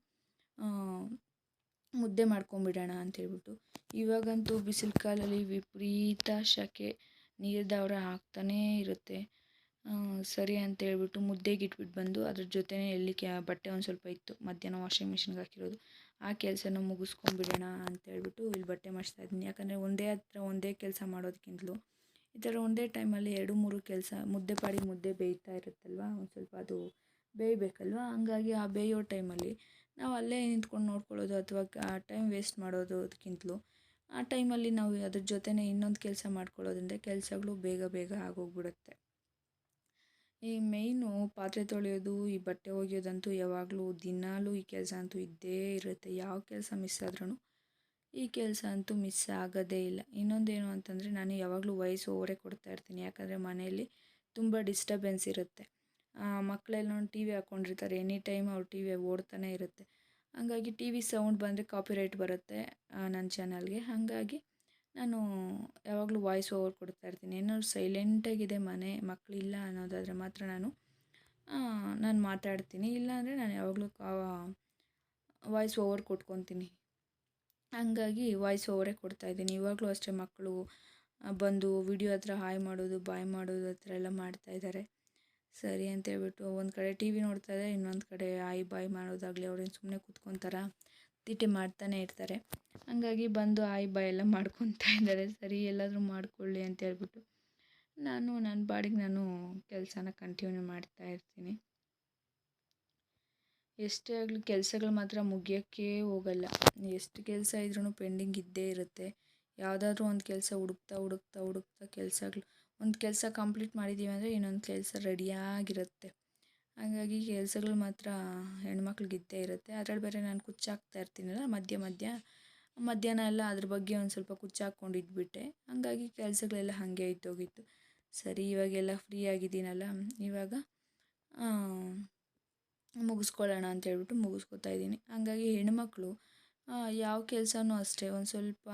ಮುದ್ದೆ ಮಾಡ್ಕೊಂಬಿಡೋಣ ಅಂತೇಳ್ಬಿಟ್ಟು ಇವಾಗಂತೂ ಬಿಸಿಲು ಕಾಲಲ್ಲಿ ವಿಪರೀತ ಸೆಕೆ ನೀರು ದವರ ಆಗ್ತಾನೇ ಇರುತ್ತೆ. ಸರಿ ಅಂತ ಹೇಳ್ಬಿಟ್ಟು ಮುದ್ದೆಗೆ ಇಟ್ಬಿಟ್ಟು ಬಂದು ಅದ್ರ ಜೊತೆನೇ ಎಲ್ಲಿ ಕ್ಯಾ ಬಟ್ಟೆ ಒಂದು ಸ್ವಲ್ಪ ಇತ್ತು. ಮಧ್ಯಾಹ್ನ ವಾಷಿಂಗ್ ಮಿಷಿನ್ಗೆ ಹಾಕಿರೋದು. ಆ ಕೆಲಸನ ಮುಗಿಸ್ಕೊಂಬಿಡೋಣ ಅಂತ ಹೇಳ್ಬಿಟ್ಟು ಇಲ್ಲಿ ಬಟ್ಟೆ ಮಾಡಿಸ್ತಾ ಇದ್ದೀನಿ. ಯಾಕಂದರೆ ಒಂದೇ ಹತ್ರ ಒಂದೇ ಕೆಲಸ ಮಾಡೋದಕ್ಕಿಂತಲೂ ಈ ಥರ ಒಂದೇ ಟೈಮಲ್ಲಿ ಎರಡು, ಮೂರು ಕೆಲಸ ಮುದ್ದೆ ಪಾಡಿ ಮುದ್ದೆ ಬೇಯ್ತಾ ಇರುತ್ತಲ್ವ? ಒಂದು ಸ್ವಲ್ಪ ಅದು ಬೇಯಬೇಕಲ್ವ? ಹಂಗಾಗಿ ಆ ಬೇಯೋ ಟೈಮಲ್ಲಿ ನಾವು ಅಲ್ಲೇ ನಿಂತ್ಕೊಂಡು ನೋಡ್ಕೊಳ್ಳೋದು ಅಥವಾ ಟೈಮ್ ವೇಸ್ಟ್ ಮಾಡೋದಕ್ಕಿಂತಲೂ ಆ ಟೈಮಲ್ಲಿ ನಾವು ಅದ್ರ ಜೊತೆನೇ ಇನ್ನೊಂದು ಕೆಲಸ ಮಾಡ್ಕೊಳ್ಳೋದ್ರಿಂದ ಕೆಲಸಗಳು ಬೇಗ ಬೇಗ ಆಗೋಗ್ಬಿಡುತ್ತೆ. ಈ ಮೇಯ್ನು ಪಾತ್ರೆ ತೊಳೆಯೋದು, ಈ ಬಟ್ಟೆ ಒಗೆಯೋದಂತೂ ಯಾವಾಗಲೂ ದಿನಾಲೂ ಈ ಕೆಲಸ ಅಂತೂ ಇದ್ದೇ ಇರುತ್ತೆ. ಯಾವ ಕೆಲಸ ಮಿಸ್ ಆದ್ರೂ ಈ ಕೆಲಸ ಅಂತೂ ಮಿಸ್ ಆಗೋದೇ ಇಲ್ಲ. ಇನ್ನೊಂದೇನು ಅಂತಂದರೆ ನಾನು ಯಾವಾಗಲೂ ವಯಸ್ಸು ಓವರೇ ಕೊಡ್ತಾ ಇರ್ತೀನಿ. ಯಾಕಂದರೆ ಮನೆಯಲ್ಲಿ ತುಂಬ ಡಿಸ್ಟರ್ಬೆನ್ಸ್ ಇರುತ್ತೆ. ಮಕ್ಕಳೆಲ್ಲ ಟಿ ವಿ ಹಾಕ್ಕೊಂಡಿರ್ತಾರೆ ಎನಿ ಟೈಮ್ ಅವ್ರು ಟಿ ವಿ ಓಡ್ತಾನೆ ಇರುತ್ತೆ. ಹಾಗಾಗಿ ಟಿ ವಿ ಸೌಂಡ್ ಬಂದರೆ ಕಾಪಿರೈಟ್ ಬರುತ್ತೆ ನನ್ನ ಚಾನಲ್ಗೆ ಹಾಗಾಗಿ ನಾನು ಯಾವಾಗಲೂ ವಾಯ್ಸ್ ಓವರ್ ಕೊಡ್ತಾ ಇರ್ತೀನಿ. ಏನಾದ್ರು ಸೈಲೆಂಟಾಗಿದೆ ಮನೆ ಮಕ್ಕಳಿಲ್ಲ ಅನ್ನೋದಾದರೆ ಮಾತ್ರ ನಾನು ನಾನು ಮಾತಾಡ್ತೀನಿ. ಇಲ್ಲಾಂದರೆ ನಾನು ಯಾವಾಗಲೂ ವಾಯ್ಸ್ ಓವರ್ ಕೊಟ್ಕೊತೀನಿ. ಹಂಗಾಗಿ ವಾಯ್ಸ್ ಓವರೇ ಕೊಡ್ತಾಯಿದ್ದೀನಿ ಇವಾಗಲೂ ಅಷ್ಟೇ ಮಕ್ಕಳು ಬಂದು ವಿಡಿಯೋ ಹತ್ರ ಹಾಯ್ ಮಾಡೋದು ಬಾಯ್ ಮಾಡೋದು ಆ ಥರ ಎಲ್ಲ ಮಾಡ್ತಾಯಿದ್ದಾರೆ ಸರಿ ಅಂತ ಹೇಳ್ಬಿಟ್ಟು ಒಂದು ಕಡೆ ಟಿ ವಿ ನೋಡ್ತಾ ಇದ್ದಾರೆ ಇನ್ನೊಂದು ಕಡೆ ಹಾಯ್ ಬಾಯ್ ಮಾಡೋದಾಗಲಿ ಅವ್ರೇನು ಸುಮ್ಮನೆ ಕೂತ್ಕೊತಾರ? ತಿಟ್ಟೆ ಮಾಡ್ತಾನೆ ಇರ್ತಾರೆ. ಹಂಗಾಗಿ ಬಂದು ಆಯ್ ಬಾಯ್ ಎಲ್ಲ ಮಾಡ್ಕೊತಾ ಇದ್ದಾರೆ. ಸರಿ, ಎಲ್ಲಾದರೂ ಮಾಡಿಕೊಳ್ಳಿ ಅಂತ ಹೇಳ್ಬಿಟ್ಟು ನಾನು ನನ್ನ ಬಾಡಿಗೆ ನಾನು ಕೆಲಸನ ಕಂಟಿನ್ಯೂ ಮಾಡ್ತಾ ಇರ್ತೀನಿ. ಎಷ್ಟೇ ಆಗಲಿ ಕೆಲಸಗಳು ಮಾತ್ರ ಮುಗಿಯೋಕ್ಕೆ ಹೋಗಲ್ಲ. ಎಷ್ಟು ಕೆಲಸ ಇದ್ರೂ ಪೆಂಡಿಂಗ್ ಇದ್ದೇ ಇರುತ್ತೆ. ಯಾವುದಾದ್ರೂ ಒಂದು ಕೆಲಸ ಹುಡುಕ್ತಾ ಹುಡುಕ್ತಾ ಹುಡುಕ್ತಾ ಕೆಲಸಗಳು, ಒಂದು ಕೆಲಸ ಕಂಪ್ಲೀಟ್ ಮಾಡಿದ್ದೀವಿ ಅಂದರೆ ಇನ್ನೊಂದು ಕೆಲಸ ರೆಡಿಯಾಗಿರುತ್ತೆ ಹಾಗಾಗಿ ಕೆಲಸಗಳು ಮಾತ್ರ ಹೆಣ್ಮಕ್ಳಿಗೆ ಇದ್ದೇ ಇರುತ್ತೆ. ಅದ್ರಲ್ಲಿ ಬೇರೆ ನಾನು ಕುಚ್ಚಾಕ್ತಾ ಇರ್ತೀನಲ್ಲ ಮಧ್ಯ ಮಧ್ಯ ಮಧ್ಯಾಹ್ನ ಎಲ್ಲ ಅದ್ರ ಬಗ್ಗೆ ಒಂದು ಸ್ವಲ್ಪ ಕುಚ್ಚಾಕ್ಕೊಂಡು ಇದ್ಬಿಟ್ಟೆ ಹಾಗಾಗಿ ಕೆಲಸಗಳೆಲ್ಲ ಹಾಗೆ ಇದ್ದೋಗಿತ್ತು ಸರಿ, ಇವಾಗೆಲ್ಲ ಫ್ರೀ ಆಗಿದ್ದೀನಲ್ಲ, ಇವಾಗ ಮುಗಿಸ್ಕೊಳ್ಳೋಣ ಅಂತ ಹೇಳ್ಬಿಟ್ಟು ಮುಗಿಸ್ಕೊತಾ ಇದ್ದೀನಿ. ಹಾಗಾಗಿ ಹೆಣ್ಮಕ್ಳು ಯಾವ ಕೆಲಸನೂ ಅಷ್ಟೇ, ಒಂದು ಸ್ವಲ್ಪ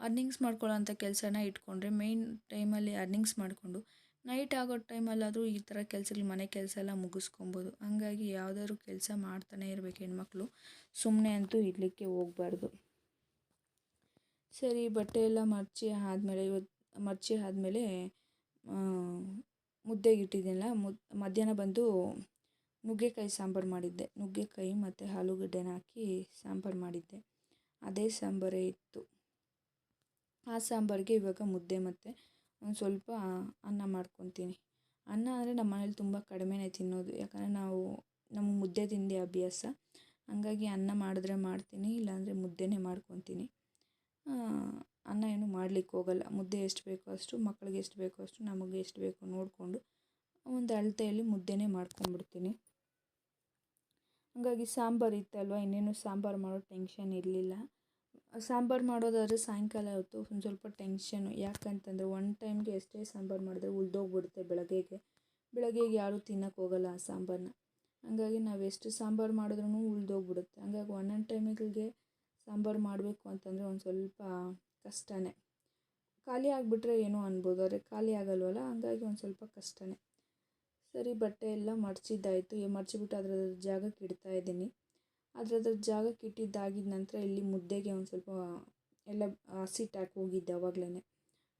ಅರ್ನಿಂಗ್ಸ್ ಮಾಡ್ಕೊಳ್ಳೋ ಅಂಥ ಕೆಲಸನ ಇಟ್ಕೊಂಡ್ರೆ ಮೇಯ್ನ್ ಟೈಮಲ್ಲಿ ಅರ್ನಿಂಗ್ಸ್ ಮಾಡಿಕೊಂಡು ನೈಟ್ ಆಗೋ ಟೈಮಲ್ಲಾದರೂ ಈ ಥರ ಕೆಲಸಗಳು, ಮನೆ ಕೆಲಸ ಎಲ್ಲ ಮುಗಿಸ್ಕೊಬೋದು. ಹಂಗಾಗಿ ಯಾವುದಾದ್ರು ಕೆಲಸ ಮಾಡ್ತಾನೆ ಇರಬೇಕು ಹೆಣ್ಮಕ್ಳು. ಸುಮ್ಮನೆ ಅಂತೂ ಇರಲಿಕ್ಕೆ ಹೋಗ್ಬಾರ್ದು. ಸರಿ, ಬಟ್ಟೆ ಎಲ್ಲ ಮಡಚಿ ಆದಮೇಲೆ ಇವತ್ತು ಮಡಚಿ ಆದಮೇಲೆ ಮುದ್ದೆಗೆ ಇಟ್ಟಿದ್ದೀನಲ್ಲ ಮುದ್, ಮಧ್ಯಾಹ್ನ ಬಂದು ನುಗ್ಗೆಕಾಯಿ ಸಾಂಬಾರು ಮಾಡಿದ್ದೆ. ನುಗ್ಗೆಕಾಯಿ ಮತ್ತು ಆಲೂಗಡ್ಡೆನ ಹಾಕಿ ಸಾಂಬಾರು ಮಾಡಿದ್ದೆ. ಅದೇ ಸಾಂಬಾರೇ ಇತ್ತು. ಆ ಸಾಂಬಾರಿಗೆ ಇವಾಗ ಮುದ್ದೆ ಮತ್ತು ಒಂದು ಸ್ವಲ್ಪ ಅನ್ನ ಮಾಡ್ಕೊತೀನಿ. ಅನ್ನ ಅಂದರೆ ನಮ್ಮ ಮನೇಲಿ ತುಂಬ ಕಡಿಮೆನೇ ತಿನ್ನೋದು. ಯಾಕಂದರೆ ನಾವು, ನಮ್ಮ ಮುದ್ದೆ ತಿಂದೆ ಅಭ್ಯಾಸ. ಹಂಗಾಗಿ ಅನ್ನ ಮಾಡಿದ್ರೆ ಮಾಡ್ತೀನಿ, ಇಲ್ಲಾಂದರೆ ಮುದ್ದೆನೇ ಮಾಡ್ಕೊತೀನಿ. ಅನ್ನ ಏನು ಮಾಡ್ಲಿಕ್ಕೆ ಹೋಗಲ್ಲ. ಮುದ್ದೆ ಎಷ್ಟು ಬೇಕೋ ಅಷ್ಟು ಮಕ್ಕಳಿಗೆ ಎಷ್ಟು ಬೇಕೋ ಅಷ್ಟು, ನಮಗೆ ಎಷ್ಟು ಬೇಕೋ ನೋಡಿಕೊಂಡು ಒಂದು ಅಳತೆಯಲ್ಲಿ ಮುದ್ದೆನೇ ಮಾಡ್ಕೊಂಡ್ಬಿಡ್ತೀನಿ. ಹಾಗಾಗಿ ಸಾಂಬಾರು ಇತ್ತಲ್ವ, ಇನ್ನೇನು ಸಾಂಬಾರು ಮಾಡೋ ಟೆನ್ಷನ್ ಇರಲಿಲ್ಲ. ಸಾಂಬಾರು ಮಾಡೋದಾದರೆ ಸಾಯಂಕಾಲ ಹೊತ್ತು ಒಂದು ಸ್ವಲ್ಪ ಟೆನ್ಷನು. ಯಾಕಂತಂದರೆ ಒನ್ ಟೈಮ್ಗೆ ಎಷ್ಟೇ ಸಾಂಬಾರು ಮಾಡಿದ್ರೆ ಉಳ್ದೋಗ್ಬಿಡುತ್ತೆ ಬೆಳಗ್ಗೆಗೆ. ಬೆಳಗ್ಗೆಗೆ ಯಾರೂ ತಿನ್ನಕ್ಕೆ ಹೋಗಲ್ಲ ಆ ಸಾಂಬಾರನ್ನ ಹಾಗಾಗಿ ನಾವು ಎಷ್ಟು ಸಾಂಬಾರು ಮಾಡಿದ್ರೂ ಉಳ್ದೋಗ್ಬಿಡುತ್ತೆ. ಹಂಗಾಗಿ ಒಂದೊಂದು ಟೈಮಿಗಳಿಗೆ ಸಾಂಬಾರು ಮಾಡಬೇಕು ಅಂತಂದರೆ ಒಂದು ಸ್ವಲ್ಪ ಕಷ್ಟನೇ. ಖಾಲಿ ಆಗಿಬಿಟ್ರೆ ಏನೋ ಅನ್ಬೋದು, ಆದರೆ ಖಾಲಿ ಆಗಲ್ವಲ್ಲ? ಹಂಗಾಗಿ ಒಂದು ಸ್ವಲ್ಪ ಕಷ್ಟನೇ. ಸರಿ, ಬಟ್ಟೆ ಎಲ್ಲ ಮಡಚಿದ್ದಾಯಿತು ಮಡಚಿಬಿಟ್ಟು ಅದರ ಜಾಗಕ್ಕೆ ಇಡ್ತಾ ಇದ್ದೀನಿ. ಅದ್ರದ್ರ ಜಾಗಕ್ಕೆ ಇಟ್ಟಿದ್ದಾಗಿದ್ದ ನಂತರ ಇಲ್ಲಿ ಮುದ್ದೆಗೆ ಒಂದು ಸ್ವಲ್ಪ ಎಲ್ಲ ಹಸಿಟ್ಟು ಹಾಕಿ ಹೋಗಿದ್ದೆ ಅವಾಗಲೇ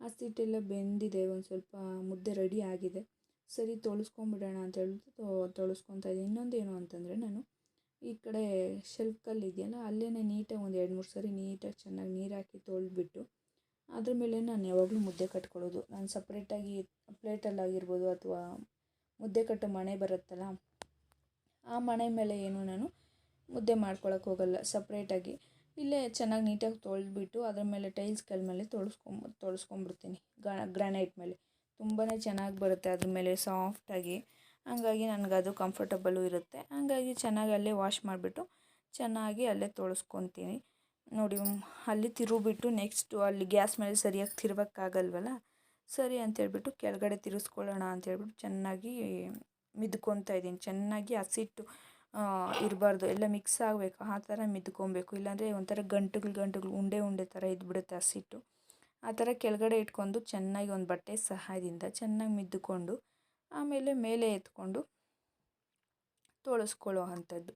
ಹಸಿಟ್ಟೆಲ್ಲ ಬೆಂದಿದೆ, ಒಂದು ಸ್ವಲ್ಪ ಮುದ್ದೆ ರೆಡಿ ಆಗಿದೆ. ಸರಿ, ತೊಳಸ್ಕೊಂಬಿಡೋಣ ಅಂತ ಹೇಳ್ಬಿಟ್ಟು ತೊಳಸ್ಕೊತಾ ಇದ್ದೀನಿ. ಇನ್ನೊಂದು ಏನು ಅಂತಂದರೆ ನಾನು ಈ ಕಡೆ ಶೆಲ್ಫ್ ಕಲ್ಲು ಇದೆಯಲ್ಲ ಅಲ್ಲೇ ನೀಟಾಗಿ ಒಂದು ಎರಡು ಮೂರು ಸರಿ ನೀಟಾಗಿ ಚೆನ್ನಾಗಿ ನೀರು ಹಾಕಿ ತೊಳೆದ್ಬಿಟ್ಟು, ಅದ್ರ ಮೇಲೆ ನಾನು ಯಾವಾಗಲೂ ಮುದ್ದೆ ಕಟ್ಕೊಳ್ಳೋದು. ನಾನು ಸಪ್ರೇಟಾಗಿ ಪ್ಲೇಟಲ್ಲಾಗಿರ್ಬೋದು ಅಥವಾ ಮುದ್ದೆ ಕಟ್ಟೋ ಮಣೆ ಬರುತ್ತಲ್ಲ, ಆ ಮಣೆ ಮೇಲೆ ಏನು ನಾನು ಮುದ್ದೆ ಮಾಡ್ಕೊಳಕ್ಕೆ ಹೋಗಲ್ಲ ಸಪ್ರೇಟಾಗಿ. ಇಲ್ಲೇ ಚೆನ್ನಾಗಿ ನೀಟಾಗಿ ತೊಳೆದ್ಬಿಟ್ಟು ಅದ್ರ ಮೇಲೆ ಟೈಲ್ಸ್ ಕಲ್ ಮೇಲೆ ತೊಳಸ್ಕೊಂಬ ತೊಳಸ್ಕೊಂಬಿಡ್ತೀನಿ ಗ್ರಾನೈಟ್ ಮೇಲೆ. ತುಂಬಾ ಚೆನ್ನಾಗಿ ಬರುತ್ತೆ ಅದ್ರ ಮೇಲೆ ಸಾಫ್ಟಾಗಿ. ಹಂಗಾಗಿ ನನಗೆ ಅದು ಕಂಫರ್ಟಬಲು ಇರುತ್ತೆ. ಹಂಗಾಗಿ ಚೆನ್ನಾಗಿ ಅಲ್ಲೇ ವಾಶ್ ಮಾಡಿಬಿಟ್ಟು ಚೆನ್ನಾಗಿ ಅಲ್ಲೇ ತೊಳ್ಸ್ಕೊತೀನಿ. ನೋಡಿ ಅಲ್ಲಿ ತಿರುಗಿಬಿಟ್ಟು ನೆಕ್ಸ್ಟು ಅಲ್ಲಿ ಗ್ಯಾಸ್ ಮೇಲೆ ಸರಿಯಾಗಿ ತಿರ್ಗೋಕ್ಕಾಗಲ್ವಲ್ಲ ಸರಿ ಅಂತೇಳ್ಬಿಟ್ಟು ಕೆಳಗಡೆ ತಿರುಗಿಸ್ಕೊಳ್ಳೋಣ ಅಂತೇಳ್ಬಿಟ್ಟು ಚೆನ್ನಾಗಿ ಮಿದ್ಕೊತಾ ಇದ್ದೀನಿ. ಚೆನ್ನಾಗಿ ಹಸಿಟ್ಟು ಇರಬಾರ್ದು. ಎಲ್ಲ ಮಿಕ್ಸ್ ಆಗಬೇಕು. ಆ ಥರ ಮಿದ್ಕೊಬೇಕು ಇಲ್ಲಾಂದರೆ ಒಂಥರ ಗಂಟುಗಳು ಗಂಟುಗಳು ಉಂಡೆ ಉಂಡೆ ಥರ ಇದ್ಬಿಡುತ್ತೆ ಹಸಿಟ್ಟು. ಆ ಥರ ಕೆಳಗಡೆ ಇಟ್ಕೊಂಡು ಚೆನ್ನಾಗಿ ಒಂದು ಬಟ್ಟೆ ಸಹಾಯದಿಂದ ಚೆನ್ನಾಗಿ ಮಿದ್ದುಕೊಂಡು ಆಮೇಲೆ ಮೇಲೆ ಎತ್ಕೊಂಡು ತೊಳಸ್ಕೊಳ್ಳೋ ಅಂಥದ್ದು.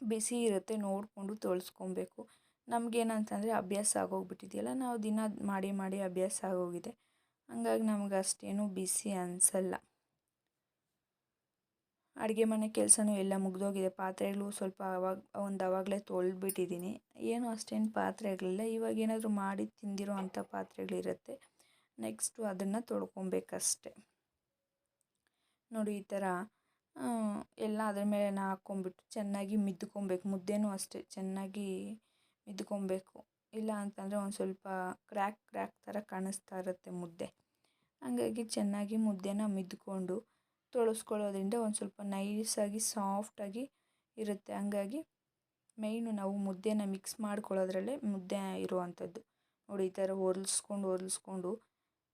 ಬಿಸಿ ಇರುತ್ತೆ, ನೋಡಿಕೊಂಡು ತೋಳಿಸ್ಕೊಬೇಕು. ನಮಗೇನಂತಂದರೆ ಅಭ್ಯಾಸ ಆಗೋಗ್ಬಿಟ್ಟಿದೆಯಲ್ಲ, ನಾವು ದಿನ ಮಾಡಿ ಮಾಡಿ ಅಭ್ಯಾಸ ಆಗೋಗಿದೆ. ಹಂಗಾಗಿ ನಮ್ಗೆ ಅಷ್ಟೇನು ಬಿಸಿ ಅನಿಸಲ್ಲ. ಅಡುಗೆ ಮನೆ ಕೆಲಸನೂ ಎಲ್ಲ ಮುಗ್ದೋಗಿದೆ. ಪಾತ್ರೆಗಳು ಸ್ವಲ್ಪ ಅವಾಗ, ಒಂದು ಅವಾಗಲೇ ತೊಳೆದ್ಬಿಟ್ಟಿದ್ದೀನಿ ಏನು ಅಷ್ಟೇನು ಪಾತ್ರೆಗಳಿಲ್ಲ. ಇವಾಗ ಏನಾದರೂ ಮಾಡಿ ತಿಂದಿರೋ ಅಂಥ ಪಾತ್ರೆಗಳಿರುತ್ತೆ. ನೆಕ್ಸ್ಟು ಅದನ್ನು ತೊಳ್ಕೊಬೇಕಷ್ಟೆ. ನೋಡಿ ಈ ಥರ ಎಲ್ಲ ಅದ್ರ ಮೇಲೆ ಹಾಕ್ಕೊಂಬಿಟ್ಟು ಚೆನ್ನಾಗಿ ಮಿದ್ಕೊಬೇಕು. ಮುದ್ದೆನೂ ಅಷ್ಟೇ, ಚೆನ್ನಾಗಿ ಮಿದ್ಕೊಬೇಕು. ಇಲ್ಲ ಅಂತಂದರೆ ಒಂದು ಸ್ವಲ್ಪ ಕ್ರ್ಯಾಕ್ ಕ್ರ್ಯಾಕ್ ಥರ ಕಾಣಿಸ್ತಾ ಇರುತ್ತೆ ಮುದ್ದೆ. ಹಾಗಾಗಿ ಚೆನ್ನಾಗಿ ಮುದ್ದೆನ ಮಿದ್ಕೊಂಡು ತೊಳಸ್ಕೊಳ್ಳೋದ್ರಿಂದ ಒಂದು ಸ್ವಲ್ಪ ನೈಸಾಗಿ ಸಾಫ್ಟಾಗಿ ಇರುತ್ತೆ. ಹಂಗಾಗಿ ಮೈನು ನಾವು ಮುದ್ದೆನ ಮಿಕ್ಸ್ ಮಾಡ್ಕೊಳ್ಳೋದ್ರಲ್ಲೇ ಮುದ್ದೆ ಇರುವಂಥದ್ದು. ನೋಡಿ ಈ ಥರ ಒರೆಸ್ಕೊಂಡು ಒರೆಸ್ಕೊಂಡು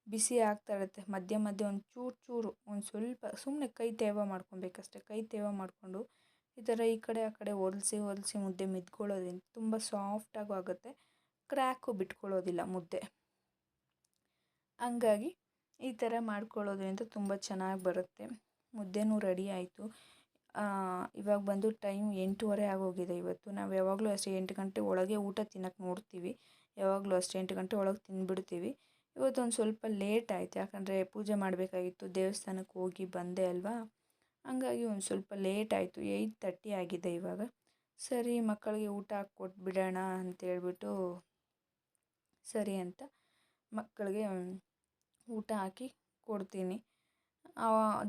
ಬಿಸಿ ಆಗ್ತಾ ಇರುತ್ತೆ. ಮಧ್ಯ ಮಧ್ಯ ಒಂದು ಚೂರು ಚೂರು, ಒಂದು ಸ್ವಲ್ಪ ಸುಮ್ಮನೆ ಕೈ ತೇವ ಮಾಡ್ಕೊಬೇಕಷ್ಟೆ. ಕೈ ತೇವ ಮಾಡಿಕೊಂಡು ಈ ಥರ ಈ ಕಡೆ ಆ ಕಡೆ ಒರೆಸಿ ಒರೆಸಿ ಮುದ್ದೆ ಮಿದ್ಕೊಳ್ಳೋದ್ರಿಂದ ತುಂಬ ಸಾಫ್ಟಾಗೂ ಆಗುತ್ತೆ. ಕ್ರ್ಯಾಕು ಬಿಟ್ಕೊಳ್ಳೋದಿಲ್ಲ ಮುದ್ದೆ. ಹಂಗಾಗಿ ಈ ಥರ ಮಾಡ್ಕೊಳ್ಳೋದ್ರಿಂದ ತುಂಬ ಚೆನ್ನಾಗಿ ಬರುತ್ತೆ. ಮುದ್ದೆನೂ ರೆಡಿ ಆಯಿತು. ಇವಾಗ ಬಂದು ಟೈಮ್ ಎಂಟೂವರೆ ಆಗೋಗಿದೆ ಇವತ್ತು. ನಾವು ಯಾವಾಗಲೂ ಅಷ್ಟೇ ಎಂಟು ಗಂಟೆ ಒಳಗೆ ಊಟ ತಿನ್ನೋಕೆ ನೋಡ್ತೀವಿ. ಯಾವಾಗಲೂ ಅಷ್ಟೇ ಎಂಟು ಗಂಟೆ ಒಳಗೆ ತಿಂದುಬಿಡ್ತೀವಿ ಇವತ್ತೊಂದು ಸ್ವಲ್ಪ ಲೇಟ್ ಆಯಿತು, ಯಾಕಂದರೆ ಪೂಜೆ ಮಾಡಬೇಕಾಗಿತ್ತು, ದೇವಸ್ಥಾನಕ್ಕೆ ಹೋಗಿ ಬಂದೆ ಅಲ್ವಾ? ಹಂಗಾಗಿ ಒಂದು ಸ್ವಲ್ಪ ಲೇಟ್ ಆಯಿತು, ಏಯ್ಟ್ ತರ್ಟಿ ಆಗಿದೆ ಇವಾಗ. ಸರಿ, ಮಕ್ಕಳಿಗೆ ಊಟ ಕೊಟ್ಬಿಡೋಣ ಅಂತೇಳ್ಬಿಟ್ಟು ಸರಿ ಅಂತ ಮಕ್ಕಳಿಗೆ ಊಟ ಹಾಕಿ ಕೊಡ್ತೀನಿ.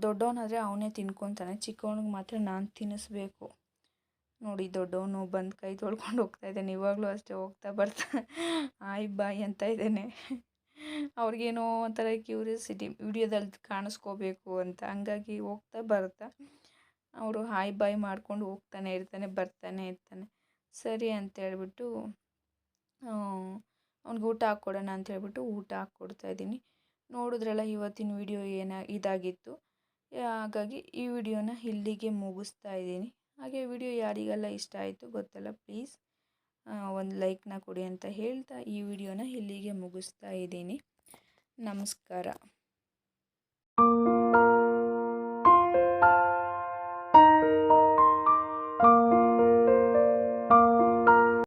ದೊಡ್ಡವನಾದರೆ ಅವನೇ ತಿನ್ಕೊತಾನೆ, ಚಿಕ್ಕವನಿಗೆ ಮಾತ್ರ ನಾನು ತಿನ್ನಿಸ್ಬೇಕು. ನೋಡಿ, ದೊಡ್ಡವನು ಬಂದು ಕೈ ತೊಳ್ಕೊಂಡು ಹೋಗ್ತಾ ಇದ್ದಾನೆ, ಇವಾಗಲೂ ಅಷ್ಟೇ ಹೋಗ್ತಾ ಬರ್ತಾ, ಆಯ್ ಬಾಯ್ ಅಂತ ಇದ್ದಾನೆ. ಅವ್ರಿಗೇನೋ ಒಂಥರ ಕ್ಯೂರಿಯಾಸಿಟಿ ವಿಡಿಯೋದಲ್ಲಿ ಕಾಣಿಸ್ಕೋಬೇಕು ಅಂತ ಹಂಗಾಗಿ ಹೋಗ್ತಾ ಬರ್ತಾ ಅವರು ಹಾಯ್ ಬಾಯ್ ಮಾಡ್ಕೊಂಡು ಹೋಗ್ತಾನೆ ಇರ್ತಾನೆ, ಬರ್ತಾನೆ ಇರ್ತಾನೆ. ಸರಿ ಅಂತ ಹೇಳ್ಬಿಟ್ಟು ಅವ್ನಿಗೆ ಊಟ ಹಾಕ್ಕೊಡೋಣ ಅಂತ ಹೇಳ್ಬಿಟ್ಟು ಊಟ ಹಾಕ್ಕೊಡ್ತಾ ಇದ್ದೀನಿ. ನೋಡಿದ್ರಲ್ಲ ಇವತ್ತಿನ ವಿಡಿಯೋ ಏನ ಇದಾಗಿತ್ತು. ಹಾಗಾಗಿ ಈ ವಿಡಿಯೋನ ಇಲ್ಲಿಗೆ ಮುಗಿಸ್ತಾ ಇದ್ದೀನಿ. ಹಾಗೆ ವಿಡಿಯೋ ಯಾರಿಗೆಲ್ಲ ಇಷ್ಟ ಆಯಿತು ಗೊತ್ತಲ್ಲ, ಪ್ಲೀಸ್. ಒಂದು ಲೈಕ್ನ ಕೊಡಿ ಅಂತ ಹೇಳ್ತಾ ಈ ವಿಡಿಯೋನ ಇಲ್ಲಿಗೆ ಮುಗಿಸ್ತಾ ಇದ್ದೀನಿ. ನಮಸ್ಕಾರ.